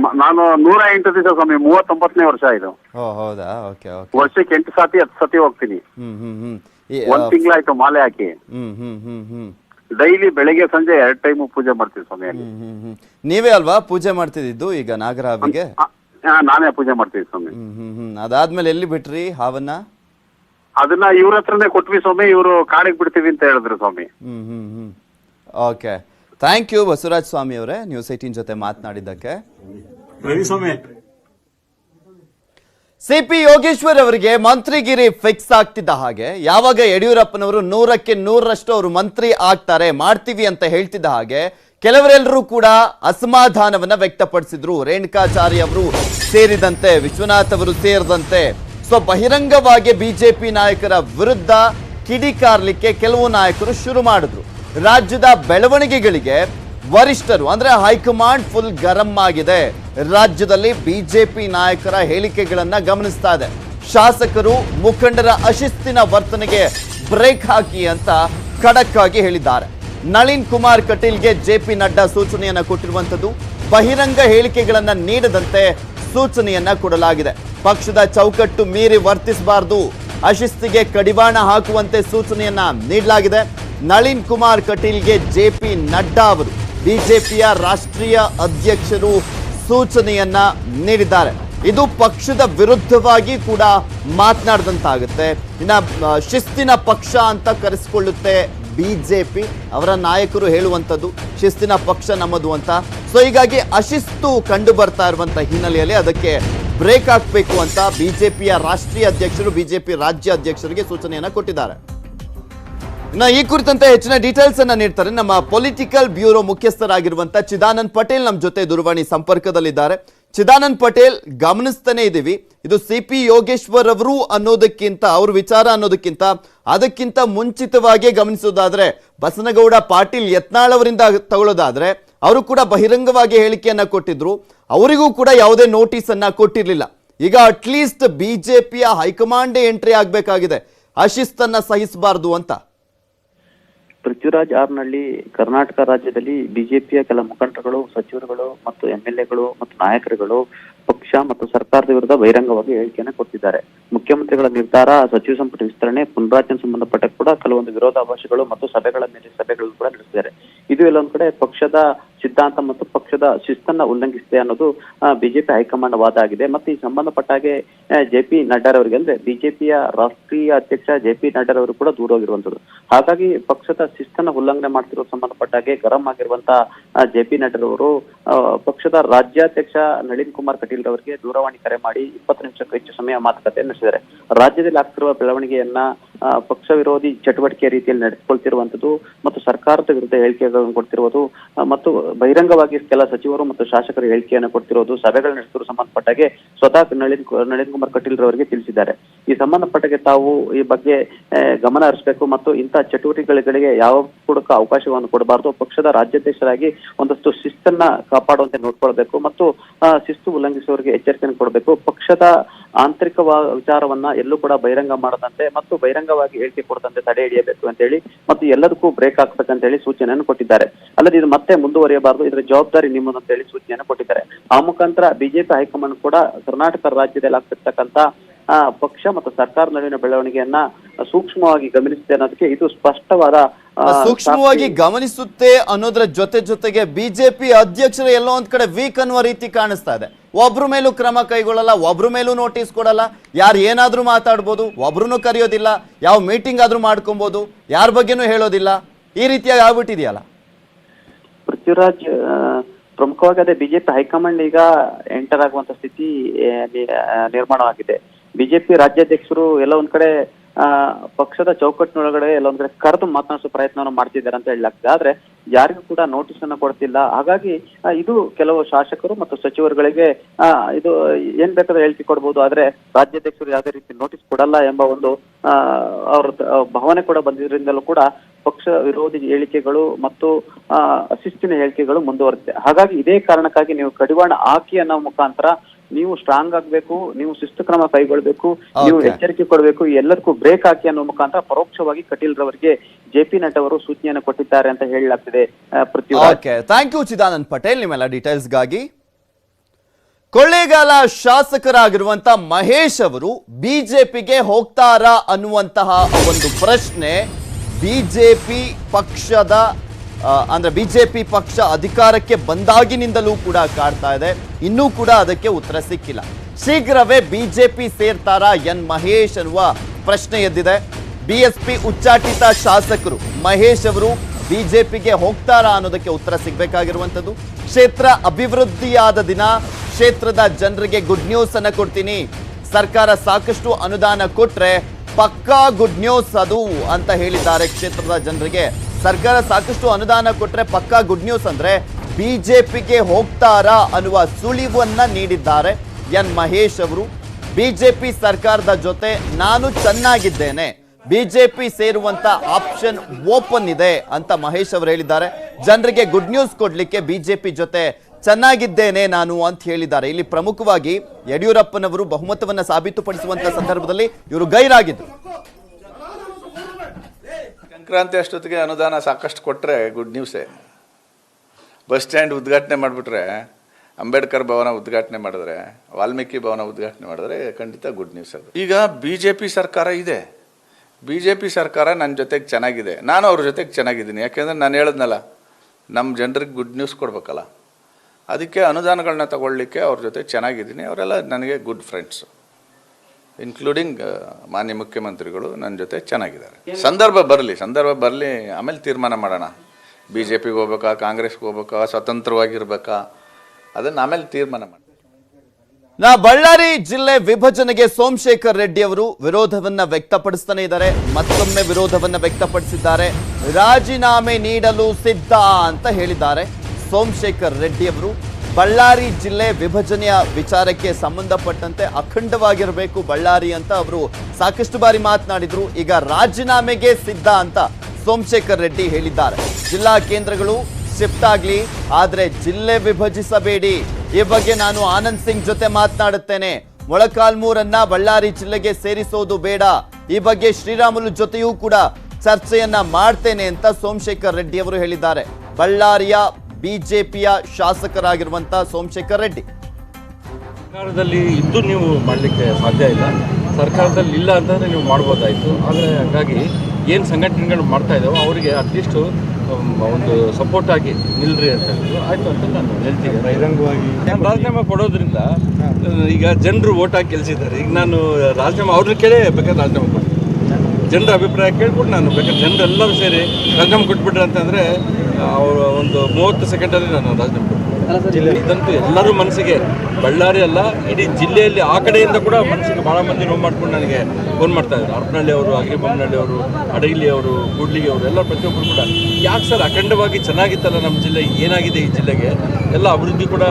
ನಾನು ನೂರ ಎಂಟು ದಿವಸ ಸ್ವಾಮಿ ಮೂವತ್ತೊಂಬತ್ತನೇ ವರ್ಷ ಇದು. ಓ ಹೌದಾ? Okay okay. ವರ್ಷಕ್ಕೆ ಎಂಟು ಸತಿ ಹತ್ತು ಸತಿ ಹೋಗ್ತೀನಿ. ಹ್ಮ್ ಹ್ಮ್ ಹ್ಮ್. ಈ, ಒಂದ್ ತಿಂಗಳಾಯ್ತು ಮಾಲೆ ಹಾಕಿ. ಹ್ಮ್ ಹ್ಮ್ ಹ್ಮ್ ಹ್ಮ್. ಡೈಲಿ ಬೆಳಿಗ್ಗೆ ಸಂಜೆ ಎರಡ್ ಟೈಮ್ ಪೂಜೆ ಮಾಡ್ತೀವಿ ಸ್ವಾಮಿ ಅಲ್ಲಿ. ಹ್ಮ್ ಹ್ಮ್ ಹ್ಮ್. ನೀವೇ ಅಲ್ವಾ ಪೂಜೆ ಮಾಡ್ತಿದ್ದು ಈಗ ನಾಗರ ಆ, ಆ, ನಾನೇ ಪೂಜೆ ಮಾಡ್ತೀವಿ ಸ್ವಾಮಿ. ಹ್ಮ್ ಹ್ಮ್ ಹ್ಮ್. ಅದಾದ್ಮೇಲೆ ಎಲ್ಲಿ ಬಿಟ್ರಿ ಹಾವನ್ನ? ಅದನ್ನ ಇವ್ರ ಹತ್ರನೇ ಕೊಟ್ವಿ ಸ್ವಾಮಿ ಇವರು ಕಾಡಿಗೆ ಬಿಡ್ತೀವಿ ಅಂತ ಹೇಳಿದ್ರು ಸ್ವಾಮಿ. ಹ್ಮ್ ಹ್ಮ್ ಹ್ಮ್. ಓಕೆ. ಥ್ಯಾಂಕ್ ಯು ಬಸವರಾಜ್ ಸ್ವಾಮಿ ಅವರೇ. ನ್ಯೂಸ್ ಏಟೀನ್ ಜೊತೆ ಮಾತನಾಡಿದ್ದಕ್ಕೆ. ಸಿಪಿ ಯೋಗೇಶ್ವರ್ ಅವರಿಗೆ ಮಂತ್ರಿಗಿರಿ ಫಿಕ್ಸ್ ಆಗ್ತಿದ್ದ ಹಾಗೆ. ಯಾವಾಗ ಯಡಿಯೂರಪ್ಪನವರು ನೂರಕ್ಕೆ ನೂರರಷ್ಟು ಅವರು ಮಂತ್ರಿ ಆಗ್ತಾರೆ ಮಾಡ್ತೀವಿ ಅಂತ ಹೇಳ್ತಿದ್ದ ಹಾಗೆ ಕೆಲವರೆಲ್ಲರೂ ಕೂಡ ಅಸಮಾಧಾನವನ್ನ ವ್ಯಕ್ತಪಡಿಸಿದ್ರು. ರೇಣುಕಾಚಾರ್ಯ ಅವರು ಸೇರಿದಂತೆ ವಿಶ್ವನಾಥ್ ಅವರು ಸೇರಿದಂತೆ. ಸೊ ಬಹಿರಂಗವಾಗಿ ಬಿಜೆಪಿ ನಾಯಕರ ವಿರುದ್ಧ ಕಿಡಿಕಾರ್ಲಿಕ್ಕೆ ಕೆಲವು ನಾಯಕರು ಶುರು ಮಾಡಿದ್ರು. ರಾಜ್ಯದ ಬೆಳವಣಿಗೆಗಳಿಗೆ ವರಿಷ್ಠರು, ಅಂದ್ರೆ ಹೈಕಮಾಂಡ್ ಫುಲ್ ಗರಂ ಆಗಿದೆ. ರಾಜ್ಯದಲ್ಲಿ ಬಿಜೆಪಿ ನಾಯಕರ ಹೇಳಿಕೆಗಳನ್ನ ಗಮನಿಸ್ತಾ ಇದೆ. ಶಾಸಕರು ಮುಖಂಡರ ಅಶಿಸ್ತಿನ ವರ್ತನೆಗೆ ಬ್ರೇಕ್ ಹಾಕಿ ಅಂತ ಖಡಕ್ ಆಗಿ ಹೇಳಿದ್ದಾರೆ. ನಳಿನ್ ಕುಮಾರ್ ಕಟೀಲ್ಗೆ ಜೆಪಿ ನಡ್ಡಾ ಸೂಚನೆಯನ್ನ ಕೊಟ್ಟಿರುವಂತದ್ದು ಬಹಿರಂಗ ಹೇಳಿಕೆಗಳನ್ನ ನೀಡದಂತೆ ಸೂಚನೆಯನ್ನ ಕೊಡಲಾಗಿದೆ. ಪಕ್ಷದ ಚೌಕಟ್ಟು ಮೀರಿ ವರ್ತಿಸಬಾರದು, ಅಶಿಸ್ತಿಗೆ ಕಡಿವಾಣ ಹಾಕುವಂತೆ ಸೂಚನೆಯನ್ನ ನೀಡಲಾಗಿದೆ. ನಳಿನ್ ಕುಮಾರ್ ಕಟೀಲ್ಗೆ ಜೆ ಪಿ ನಡ್ಡಾ ಅವರು, ಬಿಜೆಪಿಯ ರಾಷ್ಟ್ರೀಯ ಅಧ್ಯಕ್ಷರು ಸೂಚನೆಯನ್ನ ನೀಡಿದ್ದಾರೆ. ಇದು ಪಕ್ಷದ ವಿರುದ್ಧವಾಗಿ ಕೂಡ ಮಾತನಾಡಿದಂತಾಗುತ್ತೆ. ಇನ್ನ ಶಿಸ್ತಿನ ಪಕ್ಷ ಅಂತ ಕರೆಸಿಕೊಳ್ಳುತ್ತೆ ಬಿಜೆಪಿ. ಅವರ ನಾಯಕರು ಹೇಳುವಂಥದ್ದು, ಶಿಸ್ತಿನ ಪಕ್ಷ ನಮ್ಮದು ಅಂತ. ಸೊ ಹೀಗಾಗಿ ಅಶಿಸ್ತು ಕಂಡು ಬರ್ತಾ ಇರುವಂತ ಹಿನ್ನೆಲೆಯಲ್ಲಿ ಅದಕ್ಕೆ ಬ್ರೇಕ್ ಹಾಕಬೇಕು ಅಂತ ಬಿಜೆಪಿಯ ರಾಷ್ಟ್ರೀಯ ಅಧ್ಯಕ್ಷರು, ಬಿಜೆಪಿ ರಾಜ್ಯ ಅಧ್ಯಕ್ಷರಿಗೆ ಸೂಚನೆಯನ್ನು ಕೊಟ್ಟಿದ್ದಾರೆ. ಇನ್ನ ಈ ಕುರಿತಂತೆ ಹೆಚ್ಚಿನ ಡೀಟೇಲ್ಸ್ ಅನ್ನ ನೀಡ್ತಾರೆ ನಮ್ಮ ಪೊಲಿಟಿಕಲ್ ಬ್ಯೂರೋ ಮುಖ್ಯಸ್ಥರಾಗಿರುವಂತಹ ಚಿದಾನಂದ್ ಪಟೇಲ್ ನಮ್ಮ ಜೊತೆ ದೂರವಾಣಿ ಸಂಪರ್ಕದಲ್ಲಿದ್ದಾರೆ. ಚಿದಾನಂದ್ ಪಟೇಲ್, ಗಮನಿಸ್ತಾನೆ ಇದ್ದೀವಿ ಇದು ಸಿ ಪಿ ಯೋಗೇಶ್ವರ್ ಅವರು ಅನ್ನೋದಕ್ಕಿಂತ, ಅವ್ರ ವಿಚಾರ ಅನ್ನೋದಕ್ಕಿಂತ, ಅದಕ್ಕಿಂತ ಮುಂಚಿತವಾಗಿ ಗಮನಿಸೋದಾದ್ರೆ, ಬಸನಗೌಡ ಪಾಟೀಲ್ ಯತ್ನಾಳ್ ಅವರಿಂದ ತಗೊಳ್ಳೋದಾದ್ರೆ, ಅವರು ಕೂಡ ಬಹಿರಂಗವಾಗಿ ಹೇಳಿಕೆಯನ್ನ ಕೊಟ್ಟಿದ್ರು. ಅವರಿಗೂ ಕೂಡ ಯಾವುದೇ ನೋಟಿಸ್ ಅನ್ನ ಕೊಟ್ಟಿರ್ಲಿಲ್ಲ. ಈಗ ಅಟ್ಲೀಸ್ಟ್ ಬಿಜೆಪಿಯ ಹೈಕಮಾಂಡ್ ಎಂಟ್ರಿ ಆಗ್ಬೇಕಾಗಿದೆ. ಅಶಿಸ್ತನ್ನ ಸಹಿಸಬಾರದು ಅಂತ. ಪೃಥ್ವಿರಾಜ್ ಆರ್ನಳ್ಳಿ ಕರ್ನಾಟಕ ರಾಜ್ಯದಲ್ಲಿ ಬಿಜೆಪಿಯ ಕೆಲ ಮುಖಂಡರುಗಳು ಸಚಿವರುಗಳು ಮತ್ತು ಎಂ ಎಲ್ ಎಗಳು ಮತ್ತು ನಾಯಕರುಗಳು ಪಕ್ಷ ಮತ್ತು ಸರ್ಕಾರದ ವಿರುದ್ಧ ಬಹಿರಂಗವಾಗಿ ಹೇಳಿಕೆಯನ್ನು ಕೊಟ್ಟಿದ್ದಾರೆ. ಮುಖ್ಯಮಂತ್ರಿಗಳ ನಿರ್ಧಾರ, ಸಚಿವ ಸಂಪುಟ ವಿಸ್ತರಣೆ, ಪುನರಾಚನೆ ಸಂಬಂಧಪಟ್ಟ ಕೂಡ ಕೆಲವೊಂದು ವಿರೋಧಾಭಾಸಗಳು ಮತ್ತು ಸಭೆಗಳ ಮೇಲೆ ಸಭೆಗಳು ಕೂಡ ನಡೆಸಿದ್ದಾರೆ. ಇದು ಎಲ್ಲೊಂದ್ ಕಡೆ ಪಕ್ಷದ ಸಿದ್ಧಾಂತ ಮತ್ತು ಪಕ್ಷದ ಶಿಸ್ತನ್ನ ಉಲ್ಲಂಘಿಸಿದೆ ಅನ್ನೋದು ಬಿಜೆಪಿ ಹೈಕಮಾಂಡ್ ವಾದ ಆಗಿದೆ. ಮತ್ತೆ ಈ ಸಂಬಂಧಪಟ್ಟ ಹಾಗೆ ಜೆ ಪಿ ನಡ್ಡಾರವರಿಗೆ ಅಂದ್ರೆ ಬಿಜೆಪಿಯ ರಾಷ್ಟ್ರೀಯ ಅಧ್ಯಕ್ಷ ಜೆ ಪಿ ನಡ್ಡಾರವರು ಕೂಡ ದೂರ ಹೋಗಿರುವಂತದ್ದು ಹಾಗಾಗಿ ಪಕ್ಷದ ಶಿಸ್ತನ್ನ ಉಲ್ಲಂಘನೆ ಮಾಡ್ತಿರೋ ಸಂಬಂಧಪಟ್ಟ ಹಾಗೆ ಗರಂ ಆಗಿರುವಂತಹ ಜೆ ಪಿ ನಡ್ಡಾರವರು ಪಕ್ಷದ ರಾಜ್ಯಾಧ್ಯಕ್ಷ ನಳಿನ್ ಕುಮಾರ್ ಕಟೀಲ್ ರವರಿಗೆ ದೂರವಾಣಿ ಕರೆ ಮಾಡಿ ಇಪ್ಪತ್ತು ನಿಮಿಷಕ್ಕೂ ಹೆಚ್ಚು ಸಮಯ ಮಾತುಕತೆ ನಡೆಸಿದ್ದಾರೆ. ರಾಜ್ಯದಲ್ಲಿ ಆಗ್ತಿರುವ ಬೆಳವಣಿಗೆಯನ್ನ ಪಕ್ಷ ವಿರೋಧಿ ಚಟುವಟಿಕೆ ರೀತಿಯಲ್ಲಿ ನಡೆಸಿಕೊಳ್ತಿರುವಂತದ್ದು ಮತ್ತು ಸರ್ಕಾರದ ವಿರುದ್ಧ ಹೇಳಿಕೆಗಳನ್ನು ಕೊಡ್ತಿರುವುದು ಮತ್ತು ಬಹಿರಂಗವಾಗಿ ಕೆಲ ಸಚಿವರು ಮತ್ತು ಶಾಸಕರು ಹೇಳಿಕೆಯನ್ನು ಕೊಡ್ತಿರೋದು ಸಭೆಗಳು ನಡೆಸಿರುವ ಸಂಬಂಧಪಟ್ಟಾಗೆ ಸ್ವತಃ ನಳಿನ್ ನಳಿನ್ ಕುಮಾರ್ ಕಟೀಲ್ ರವರಿಗೆ ತಿಳಿಸಿದ್ದಾರೆ. ಈ ಸಂಬಂಧಪಟ್ಟಾಗೆ ತಾವು ಈ ಬಗ್ಗೆ ಗಮನ ಹರಿಸಬೇಕು ಮತ್ತು ಇಂತಹ ಚಟುವಟಿಕೆಗಳಿಗೆ ಯಾವ ಕೂಡ ಅವಕಾಶವನ್ನು ಕೊಡಬಾರದು, ಪಕ್ಷದ ರಾಜ್ಯಾಧ್ಯಕ್ಷರಾಗಿ ಒಂದಷ್ಟು ಶಿಸ್ತನ್ನ ಕಾಪಾಡುವಂತೆ ನೋಡ್ಕೊಳ್ಬೇಕು ಮತ್ತು ಶಿಸ್ತು ಉಲ್ಲಂಘಿಸುವವರಿಗೆ ಎಚ್ಚರಿಕೆಯನ್ನು ಕೊಡಬೇಕು. ಪಕ್ಷದ ಆಂತರಿಕ ವಿಚಾರವನ್ನ ಎಲ್ಲೂ ಕೂಡ ಬಹಿರಂಗ ಮಾಡದಂತೆ ಮತ್ತು ಬಹಿರಂಗವಾಗಿ ಹೇಳಿಕೆ ಕೊಡದಂತೆ ತಡೆ ಹಿಡಿಯಬೇಕು ಅಂತ ಹೇಳಿ ಮತ್ತು ಎಲ್ಲದಕ್ಕೂ ಬ್ರೇಕ್ ಹಾಕ್ಬೇಕಂತ ಹೇಳಿ ಸೂಚನೆಯನ್ನು ಕೊಟ್ಟಿದ್ದಾರೆ. ಅಲ್ಲದೆ ಇದು ಮತ್ತೆ ಮುಂದುವರಿಯಬಾರದು. ಇದರ ಜವಾಬ್ದಾರಿ ನಿಮ್ಮದು ಅಂತ ಹೇಳಿ ಸೂಚನೆಯನ್ನು ಕೊಟ್ಟಿದ್ದಾರೆ. ಆ ಮುಖಾಂತರ ಬಿಜೆಪಿ ಹೈಕಮಾಂಡ್ ಕೂಡ ಕರ್ನಾಟಕ ರಾಜ್ಯದಲ್ಲಿ ಆಗ್ತಿರ್ತಕ್ಕಂತ ಪಕ್ಷ ಮತ್ತು ಸರ್ಕಾರ ನಡುವಿನ ಬೆಳವಣಿಗೆಯನ್ನ ಸೂಕ್ಷ್ಮವಾಗಿ ಗಮನಿಸಿದೆ ಅನ್ನೋದಕ್ಕೆ ಇದು ಸ್ಪಷ್ಟವಾದ ಸೂಕ್ಷ್ಮವಾಗಿ ಗಮನಿಸುತ್ತೆ ಅನ್ನೋದ್ರ ಜೊತೆ ಜೊತೆಗೆ ಬಿಜೆಪಿ ಅಧ್ಯಕ್ಷರು ಎಲ್ಲೋ ಒಂದ್ ಕಡೆ ವೀಕ್ ಅನ್ನುವ ರೀತಿ ಕಾಣಿಸ್ತಾ ಇದೆ. ಒಬ್ರ ಮೇಲೂ ಕ್ರಮ ಕೈಗೊಳ್ಳಲ್ಲ ಒಬ್ರ ಮೇಲೂ ನೋಟಿಸ್ ಕೊಡಲ್ಲ. ಯಾರು ಏನಾದ್ರೂ ಮಾತಾಡ್ಬೋದು ಒಬ್ರು ಕರೆಯೋದಿಲ್ಲ ಯಾವ ಮೀಟಿಂಗ್ ಆದ್ರೂ ಮಾಡ್ಕೊಬೋದು ಯಾರ ಬಗ್ಗೆನೂ ಹೇಳೋದಿಲ್ಲ. ಈ ರೀತಿಯಾಗಿ ಆಗ್ಬಿಟ್ಟಿದೆಯಲ್ಲ? ಪೃಥ್ವಿರಾಜ್ ಪ್ರಮುಖವಾಗಿ ಅದೇ ಬಿಜೆಪಿ ಹೈಕಮಾಂಡ್ ಈಗ ಎಂಟರ್ ಆಗುವಂತ ಸ್ಥಿತಿ ನಿರ್ಮಾಣವಾಗಿದೆ. ಬಿಜೆಪಿ ರಾಜ್ಯಾಧ್ಯಕ್ಷರು ಎಲ್ಲ ಒಂದ್ ಕಡೆ ಪಕ್ಷದ ಚೌಕಟ್ಟಿನೊಳಗಡೆ ಎಲ್ಲೊಂದ್ ಕಡೆ ಕರೆದು ಮಾತನಾಡಿಸೋ ಪ್ರಯತ್ನವನ್ನು ಮಾಡ್ತಿದ್ದಾರೆ ಅಂತ ಹೇಳಲಾಗ್ತದೆ. ಆದ್ರೆ ಯಾರಿಗೂ ಕೂಡ ನೋಟಿಸ್ ಅನ್ನ ಕೊಡ್ತಿಲ್ಲ. ಹಾಗಾಗಿ ಇದು ಕೆಲವು ಶಾಸಕರು ಮತ್ತು ಸಚಿವರುಗಳಿಗೆ ಇದು ಏನ್ ಬೇಕಾದ್ರೆ ಹೇಳ್ತಿ ಕೊಡ್ಬೋದು. ಆದ್ರೆ ರಾಜ್ಯಾಧ್ಯಕ್ಷರು ಯಾವುದೇ ರೀತಿ ನೋಟಿಸ್ ಕೊಡಲ್ಲ ಎಂಬ ಒಂದು ಅವ್ರ ಭಾವನೆ ಕೂಡ ಬಂದಿದ್ರಿಂದಲೂ ಕೂಡ ಪಕ್ಷ ವಿರೋಧಿ ಹೇಳಿಕೆಗಳು ಮತ್ತು ಶಿಸ್ತಿನ ಹೇಳಿಕೆಗಳು ಮುಂದುವರೆದಿದೆ. ಹಾಗಾಗಿ ಇದೇ ಕಾರಣಕ್ಕಾಗಿ ನೀವು ಕಡಿವಾಣ ಹಾಕಿ ಅನ್ನೋ ಮುಖಾಂತರ ನೀವು ಸ್ಟ್ರಾಂಗ್ ಆಗ್ಬೇಕು ನೀವು ಶಿಸ್ತು ಕ್ರಮ ಕೈಗೊಳ್ಬೇಕು ನೀವು ಎಚ್ಚರಿಕೆ ಕೊಡಬೇಕು ಎಲ್ಲರಿಗೂ ಎಲ್ಲದಕ್ಕೂ ಬ್ರೇಕ್ ಹಾಕಿ ಅನ್ನೋ ಮುಖಾಂತರ ಪರೋಕ್ಷವಾಗಿ ಕಟೀಲ್ ರವರಿಗೆ ಜೆ ಪಿ ನಟ್ ಅವರು ಸೂಚನೆಯನ್ನು ಕೊಟ್ಟಿದ್ದಾರೆ ಅಂತ ಹೇಳಲಾಗ್ತಿದೆ ಥ್ಯಾಂಕ್ ಯು ಚಿದಾನಂದ್ ಪಟೇಲ್ ನಿಮ್ಮೆಲ್ಲ ಡೀಟೇಲ್ಸ್ಗಾಗಿ ಕೊಳ್ಳೇಗಾಲ ಶಾಸಕರಾಗಿರುವಂತ ಮಹೇಶ್ ಅವರು ಬಿಜೆಪಿಗೆ ಹೋಗ್ತಾರಾ ಅನ್ನುವಂತಹ ಒಂದು ಪ್ರಶ್ನೆ ಬಿಜೆಪಿ ಪಕ್ಷದ ಅಂದ್ರೆ ಬಿಜೆಪಿ ಪಕ್ಷ ಅಧಿಕಾರಕ್ಕೆ ಬಂದಾಗಿನಿಂದಲೂ ಕೂಡ ಕಾಡ್ತಾ ಇದೆ. ಇನ್ನೂ ಕೂಡ ಅದಕ್ಕೆ ಉತ್ತರ ಸಿಕ್ಕಿಲ್ಲ. ಶೀಘ್ರವೇ ಬಿಜೆಪಿ ಸೇರ್ತಾರಾ ಎನ್ ಮಹೇಶ್ ಅನ್ನುವ ಪ್ರಶ್ನೆ ಎದ್ದಿದೆ. ಬಿಎಸ್ಪಿ ಉಚ್ಚಾಟಿತ ಶಾಸಕರು ಮಹೇಶ್ ಅವರು ಬಿಜೆಪಿಗೆ ಹೋಗ್ತಾರಾ ಅನ್ನೋದಕ್ಕೆ ಉತ್ತರ ಸಿಗ್ಬೇಕಾಗಿರುವಂಥದ್ದು. ಕ್ಷೇತ್ರ ಅಭಿವೃದ್ಧಿಯಾದ ದಿನ, ಕ್ಷೇತ್ರದ ಜನರಿಗೆ ಗುಡ್ ನ್ಯೂಸ್ ಅನ್ನ ಕೊಡ್ತೀನಿ. ಸರ್ಕಾರ ಸಾಕಷ್ಟು ಅನುದಾನ ಕೊಟ್ರೆ ಪಕ್ಕಾ ಗುಡ್ ನ್ಯೂಸ್ ಅದು ಅಂತ ಹೇಳಿದ್ದಾರೆ ಕ್ಷೇತ್ರದ ಜನರಿಗೆ. ಸರ್ಕಾರ ಸಾಕಷ್ಟು ಅನುದಾನ ಕೊಟ್ರೆ ಪಕ್ಕಾ ಗುಡ್ ನ್ಯೂಸ್ ಅಂದ್ರೆ ಬಿಜೆಪಿಗೆ ಹೋಗ್ತಾರಾ ಅನ್ನುವ ಸುಳಿವನ್ನ ನೀಡಿದ್ದಾರೆ ಎನ್ ಮಹೇಶ್ ಅವರು. ಬಿಜೆಪಿ ಸರ್ಕಾರದ ಜೊತೆ ನಾನು ಚೆನ್ನಾಗಿದ್ದೇನೆ. ಬಿಜೆಪಿ ಸೇರುವಂತ ಆಪ್ಷನ್ ಓಪನ್ ಇದೆ ಅಂತ ಮಹೇಶ್ ಅವರು ಹೇಳಿದ್ದಾರೆ. ಜನರಿಗೆ ಗುಡ್ ನ್ಯೂಸ್ ಕೊಡ್ಲಿಕ್ಕೆ ಬಿಜೆಪಿ ಜೊತೆ ಚೆನ್ನಾಗಿದ್ದೇನೆ ನಾನು ಅಂತ ಹೇಳಿದ್ದಾರೆ. ಇಲ್ಲಿ ಪ್ರಮುಖವಾಗಿ ಯಡಿಯೂರಪ್ಪನವರು ಬಹುಮತವನ್ನ ಸಾಬೀತುಪಡಿಸುವಂತ ಸಂದರ್ಭದಲ್ಲಿ ಇವರು ಗೈರಾಗಿದ್ರು. ಸಂಕ್ರಾಂತಿ ಅಷ್ಟೊತ್ತಿಗೆ ಅನುದಾನ ಸಾಕಷ್ಟು ಕೊಟ್ಟರೆ ಗುಡ್ ನ್ಯೂಸೇ ಬಸ್ ಸ್ಟ್ಯಾಂಡ್ ಉದ್ಘಾಟನೆ ಮಾಡಿಬಿಟ್ರೆ, ಅಂಬೇಡ್ಕರ್ ಭವನ ಉದ್ಘಾಟನೆ ಮಾಡಿದ್ರೆ, ವಾಲ್ಮೀಕಿ ಭವನ ಉದ್ಘಾಟನೆ ಮಾಡಿದ್ರೆ ಖಂಡಿತ ಗುಡ್ ನ್ಯೂಸ್ ಅದು. ಈಗ ಬಿ ಜೆ ಪಿ ಸರ್ಕಾರ ಇದೆ. ಬಿ ಜೆ ಪಿ ಸರ್ಕಾರ ನನ್ನ ಜೊತೆಗೆ ಚೆನ್ನಾಗಿದೆ. ನಾನು ಅವ್ರ ಜೊತೆಗೆ ಚೆನ್ನಾಗಿದ್ದೀನಿ. ಯಾಕೆಂದರೆ ನಾನು ಹೇಳಿದ್ನಲ್ಲ ನಮ್ಮ ಜನರಿಗೆ ಗುಡ್ ನ್ಯೂಸ್ ಕೊಡ್ಬೇಕಲ್ಲ. ಅದಕ್ಕೆ ಅನುದಾನಗಳನ್ನ ತಗೊಳ್ಳಿಕ್ಕೆ ಅವ್ರ ಜೊತೆ ಚೆನ್ನಾಗಿದ್ದೀನಿ. ಅವರೆಲ್ಲ ನನಗೆ ಗುಡ್ ಫ್ರೆಂಡ್ಸು ಇನ್ಕ್ಲೂಡಿಂಗ್ ಮಾನ್ಯ ಮುಖ್ಯಮಂತ್ರಿಗಳು ನನ್ನ ಜೊತೆ ಚೆನ್ನಾಗಿದ್ದಾರೆ. ಸಂದರ್ಭ ಬರಲಿ ಸಂದರ್ಭ ಬರಲಿ, ಆಮೇಲೆ ತೀರ್ಮಾನ ಮಾಡೋಣ. ಬಿ ಜೆ ಪಿಗೆ ಹೋಗ್ಬೇಕಾ, ಕಾಂಗ್ರೆಸ್ಗೆ ಹೋಗ್ಬೇಕಾ, ಸ್ವತಂತ್ರವಾಗಿರ್ಬೇಕಾ, ಅದನ್ನು ಆಮೇಲೆ ತೀರ್ಮಾನ ಮಾಡಿ ನಾ ಬಳ್ಳಾರಿ ಜಿಲ್ಲೆ ವಿಭಜನೆಗೆ ಸೋಮಶೇಖರ್ ರೆಡ್ಡಿ ಅವರು ವಿರೋಧವನ್ನ ವ್ಯಕ್ತಪಡಿಸ್ತಾನೆ ಇದ್ದಾರೆ. ಮತ್ತೊಮ್ಮೆ ವಿರೋಧವನ್ನ ವ್ಯಕ್ತಪಡಿಸಿದ್ದಾರೆ. ರಾಜೀನಾಮೆ ನೀಡಲು ಸಿದ್ಧ ಅಂತ ಹೇಳಿದ್ದಾರೆ. ಸೋಮಶೇಖರ್ ರೆಡ್ಡಿ ಅವರು ಬಳ್ಳಾರಿ ಜಿಲ್ಲೆ ವಿಭಜನೆಯ ವಿಚಾರಕ್ಕೆ ಸಂಬಂಧಪಟ್ಟಂತೆ ಅಖಂಡವಾಗಿರಬೇಕು ಬಳ್ಳಾರಿ ಅಂತ ಅವರು ಸಾಕಷ್ಟು ಬಾರಿ ಮಾತನಾಡಿದ್ರು. ಈಗ ರಾಜೀನಾಮೆಗೆ ಸಿದ್ಧ ಅಂತ ಸೋಮಶೇಖರ್ ರೆಡ್ಡಿ ಹೇಳಿದ್ದಾರೆ. ಜಿಲ್ಲಾ ಕೇಂದ್ರಗಳು ಶಿಫ್ಟ್ ಆಗ್ಲಿ, ಆದ್ರೆ ಜಿಲ್ಲೆ ವಿಭಜಿಸಬೇಡಿ. ಈ ಬಗ್ಗೆ ನಾನು ಆನಂದ್ ಸಿಂಗ್ ಜೊತೆ ಮಾತನಾಡುತ್ತೇನೆ. ಮೊಳಕಾಲ್ಮೂರನ್ನ ಬಳ್ಳಾರಿ ಜಿಲ್ಲೆಗೆ ಸೇರಿಸೋದು ಬೇಡ. ಈ ಬಗ್ಗೆ ಶ್ರೀರಾಮುಲು ಜೊತೆಯೂ ಕೂಡ ಚರ್ಚೆಯನ್ನ ಮಾಡ್ತೇನೆ ಅಂತ ಸೋಮಶೇಖರ್ ರೆಡ್ಡಿ ಅವರು ಹೇಳಿದ್ದಾರೆ. ಬಳ್ಳಾರಿಯ ಬಿಜೆಪಿಯ ಶಾಸಕರಾಗಿರುವಂತಹ ಸೋಮಶೇಖರ್ ರೆಡ್ಡಿ. ಸರ್ಕಾರದಲ್ಲಿ ಇದ್ದು ನೀವು ಮಾಡಲಿಕ್ಕೆ ಸಾಧ್ಯ ಇಲ್ಲ. ಸರ್ಕಾರದಲ್ಲಿ ಇಲ್ಲ ಅಂತಂದರೆ ನೀವು ಮಾಡ್ಬೋದಾಯಿತು. ಆದರೆ ಹಾಗಾಗಿ ಏನು ಸಂಘಟನೆಗಳು ಮಾಡ್ತಾ ಇದ್ದಾವೆ ಅವರಿಗೆ ಅಟ್ಲೀಸ್ಟು ಒಂದು ಸಪೋರ್ಟ್ ಆಗಿ ನಿಲ್ರಿ ಅಂತ ಹೇಳಿದ್ರು. ಆಯಿತು ಅಂತ ನಾನು ಹೇಳ್ತೀನಿ. ಬಹಿರಂಗವಾಗಿ ನಾನು ರಾಜೀನಾಮೆ ಕೊಡೋದ್ರಿಂದ ಈಗ ಜನರು ಓಟ್ ಹಾಕಿ ಕೆಲಸಿದ್ದಾರೆ ಈಗ ನಾನು ರಾಜೀನಾಮೆ ಅವ್ರನ್ನ ಕೇಳೇ ಬೇಕಾದ್ರೆ ರಾಜೀನಾಮೆ ಕೊಡ್ತೀನಿ. ಜನರ ಅಭಿಪ್ರಾಯ ಕೇಳ್ಬಿಟ್ಟು ನಾನು ಬೇಕಾದ್ರೆ ಜನರೆಲ್ಲರೂ ಸೇರಿ ರಾಜೀನಾಮೆ ಕೊಟ್ಬಿಟ್ರೆ ಅಂತಂದರೆ ಅವರು ಒಂದು ಮೂವತ್ತು ಸೆಕೆಂಡಲ್ಲಿ ನಾನು ರಾಜೀನಾಮೆ ಕೊಡ್ತೀನಿ ಇದಂತೂ ಎಲ್ಲರೂ ಮನಸ್ಸಿಗೆ, ಬಳ್ಳಾರಿ ಅಲ್ಲ, ಇಡೀ ಜಿಲ್ಲೆಯಲ್ಲಿ ಆ ಕಡೆಯಿಂದ ಕೂಡ ಮನಸ್ಸಿಗೆ ಭಾಳ ಮಂದಿ ನೋವು ಮಾಡ್ಕೊಂಡು ನನಗೆ ಫೋನ್ ಮಾಡ್ತಾ ಇದ್ದಾರೆ ಹರಪನಹಳ್ಳಿ ಅವರು ಅಗ್ರಿಬೊಮ್ಮನಹಳ್ಳಿ ಅವರು, ಅಡಗಿಲಿ ಅವರು, ಕೂಡ್ಲಿಗಿ ಅವರು, ಎಲ್ಲ ಪ್ರತಿಯೊಬ್ಬರು ಕೂಡ. ಯಾಕೆ ಸರ್ ಅಖಂಡವಾಗಿ ಚೆನ್ನಾಗಿತ್ತಲ್ಲ ನಮ್ಮ ಜಿಲ್ಲೆ? ಏನಾಗಿದೆ ಈ ಜಿಲ್ಲೆಗೆ? ಎಲ್ಲ ಅಭಿವೃದ್ಧಿ ಕೂಡ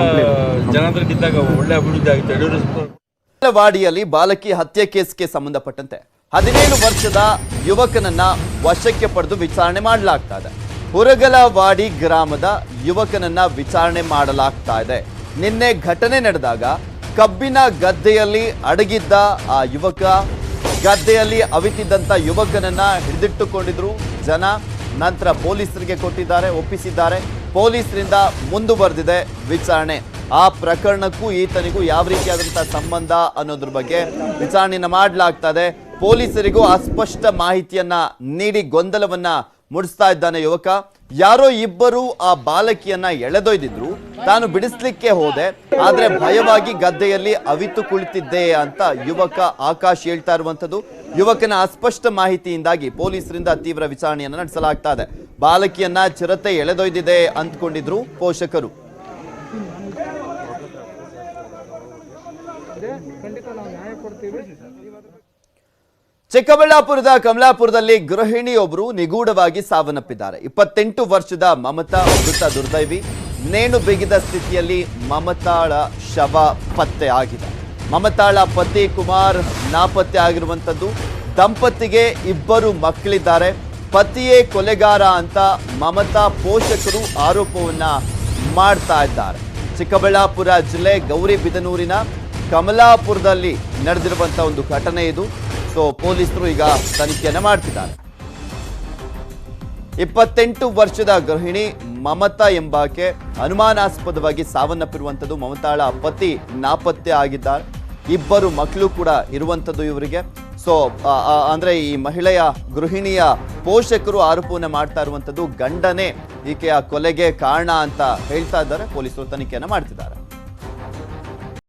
ಜನಾಂದ್ರಕ್ಕಿದ್ದಾಗ ಒಳ್ಳೆ ಅಭಿವೃದ್ಧಿ ಆಗುತ್ತೆ. ಯಡಿಯೂರಪ್ಪ ವಾಡಿಯಲ್ಲಿ ಬಾಲಕಿ ಹತ್ಯೆ ಕೇಸ್ಗೆ ಸಂಬಂಧಪಟ್ಟಂತೆ ಹದಿನೇಳು ವರ್ಷದ ಯುವಕನನ್ನ ವಶಕ್ಕೆ ಪಡೆದು ವಿಚಾರಣೆ ಮಾಡಲಾಗ್ತಾ ಇದೆ. ಹುರಗಲವಾಡಿ ಗ್ರಾಮದ ಯುವಕನನ್ನ ವಿಚಾರಣೆ ಮಾಡಲಾಗ್ತಾ ಇದೆ. ನಿನ್ನೆ ಘಟನೆ ನಡೆದಾಗ ಕಬ್ಬಿನ ಗದ್ದೆಯಲ್ಲಿ ಅಡಗಿದ್ದ ಆ ಯುವಕ, ಗದ್ದೆಯಲ್ಲಿ ಅವಿತಿದ್ದಂಥ ಯುವಕನನ್ನ ಹಿಡಿದಿಟ್ಟುಕೊಂಡಿದ್ರು. ಜನ ನಂತರ ಪೊಲೀಸರಿಗೆ ಕೊಟ್ಟಿದ್ದಾರೆ, ಒಪ್ಪಿಸಿದ್ದಾರೆ. ಪೊಲೀಸರಿಂದ ಮುಂದುವರೆದಿದೆ ವಿಚಾರಣೆ. ಆ ಪ್ರಕರಣಕ್ಕೂ ಈತನಿಗೂ ಯಾವ ರೀತಿಯಾದಂತಹ ಸಂಬಂಧ ಅನ್ನೋದ್ರ ಬಗ್ಗೆ ವಿಚಾರಣೆಯನ್ನು ಮಾಡಲಾಗ್ತದೆ ಪೊಲೀಸರಿಗೂ ಅಸ್ಪಷ್ಟ ಮಾಹಿತಿಯನ್ನ ನೀಡಿ ಗೊಂದಲವನ್ನ ಮುಡಿಸ್ತಾ ಇದ್ದಾನೆ ಯುವಕ. ಯಾರೋ ಇಬ್ಬರು ಆ ಬಾಲಕಿಯನ್ನ ಎಳೆದೊಯ್ದಿದ್ರು. ತಾನು ಬಿಡಿಸ್ಲಿಕ್ಕೆ ಹೋದೆ. ಆದ್ರೆ ಭಯವಾಗಿ ಗದ್ದೆಯಲ್ಲಿ ಅವಿತು ಕುಳಿತಿದ್ದೆ ಅಂತ ಯುವಕ ಆಕಾಶ್ ಹೇಳ್ತಾ ಇರುವಂತದ್ದು ಯುವಕನ ಅಸ್ಪಷ್ಟ ಮಾಹಿತಿಯಿಂದಾಗಿ ಪೊಲೀಸರಿಂದ ತೀವ್ರ ವಿಚಾರಣೆಯನ್ನ ನಡೆಸಲಾಗ್ತಾ ಇದೆ. ಬಾಲಕಿಯನ್ನ ಚಿರತೆ ಎಳೆದೊಯ್ದಿದೆ ಅಂದ್ಕೊಂಡಿದ್ರು ಪೋಷಕರು. ಚಿಕ್ಕಬಳ್ಳಾಪುರದ ಕಮಲಾಪುರದಲ್ಲಿ ಗೃಹಿಣಿಯೊಬ್ಬರು ನಿಗೂಢವಾಗಿ ಸಾವನ್ನಪ್ಪಿದ್ದಾರೆ. ಇಪ್ಪತ್ತೆಂಟು ವರ್ಷದ ಮಮತಾ ಮೃತ ದುರ್ದೈವಿ, ನೇಣು ಬಿಗಿದ ಸ್ಥಿತಿಯಲ್ಲಿ ಮಮತಾಳ ಶವ ಪತ್ತೆ ಆಗಿದೆ. ಮಮತಾಳ ಪತಿ ಕುಮಾರ್ ನಾಪತ್ತೆ ಆಗಿರುವಂಥದ್ದು. ದಂಪತಿಗೆ ಇಬ್ಬರು ಮಕ್ಕಳಿದ್ದಾರೆ. ಪತಿಯೇ ಕೊಲೆಗಾರ ಅಂತ ಮಮತಾ ಪೋಷಕರು ಆರೋಪವನ್ನ ಮಾಡ್ತಾ ಇದ್ದಾರೆ. ಚಿಕ್ಕಬಳ್ಳಾಪುರ ಜಿಲ್ಲೆ ಗೌರಿಬಿದನೂರಿನ ಕಮಲಾಪುರದಲ್ಲಿ ನಡೆದಿರುವಂಥ ಒಂದು ಘಟನೆ ಇದು. ಸೊ ಪೊಲೀಸರು ಈಗ ತನಿಖೆಯನ್ನು ಮಾಡ್ತಿದ್ದಾರೆ. ಇಪ್ಪತ್ತೆಂಟು ವರ್ಷದ ಗೃಹಿಣಿ ಮಮತಾ ಎಂಬಾಕೆ ಅನುಮಾನಾಸ್ಪದವಾಗಿ ಸಾವನ್ನಪ್ಪಿರುವಂಥದ್ದು. ಮಮತಾಳ ಪತಿ ನಾಪತ್ತೆ ಆಗಿದ್ದಾರೆ ಇಬ್ಬರು ಮಕ್ಕಳು ಕೂಡ ಇರುವಂಥದ್ದು ಇವರಿಗೆ. ಸೊ ಅಂದರೆ ಈ ಮಹಿಳೆಯ ಗೃಹಿಣಿಯ ಪೋಷಕರು ಆರೋಪವನ್ನು ಮಾಡ್ತಾ ಇರುವಂಥದ್ದು ಗಂಡನೇ ಈಕೆಯ ಕೊಲೆಗೆ ಕಾರಣ ಅಂತ ಹೇಳ್ತಾ ಇದ್ದಾರೆ. ಪೊಲೀಸರು ತನಿಖೆಯನ್ನು ಮಾಡ್ತಿದ್ದಾರೆ.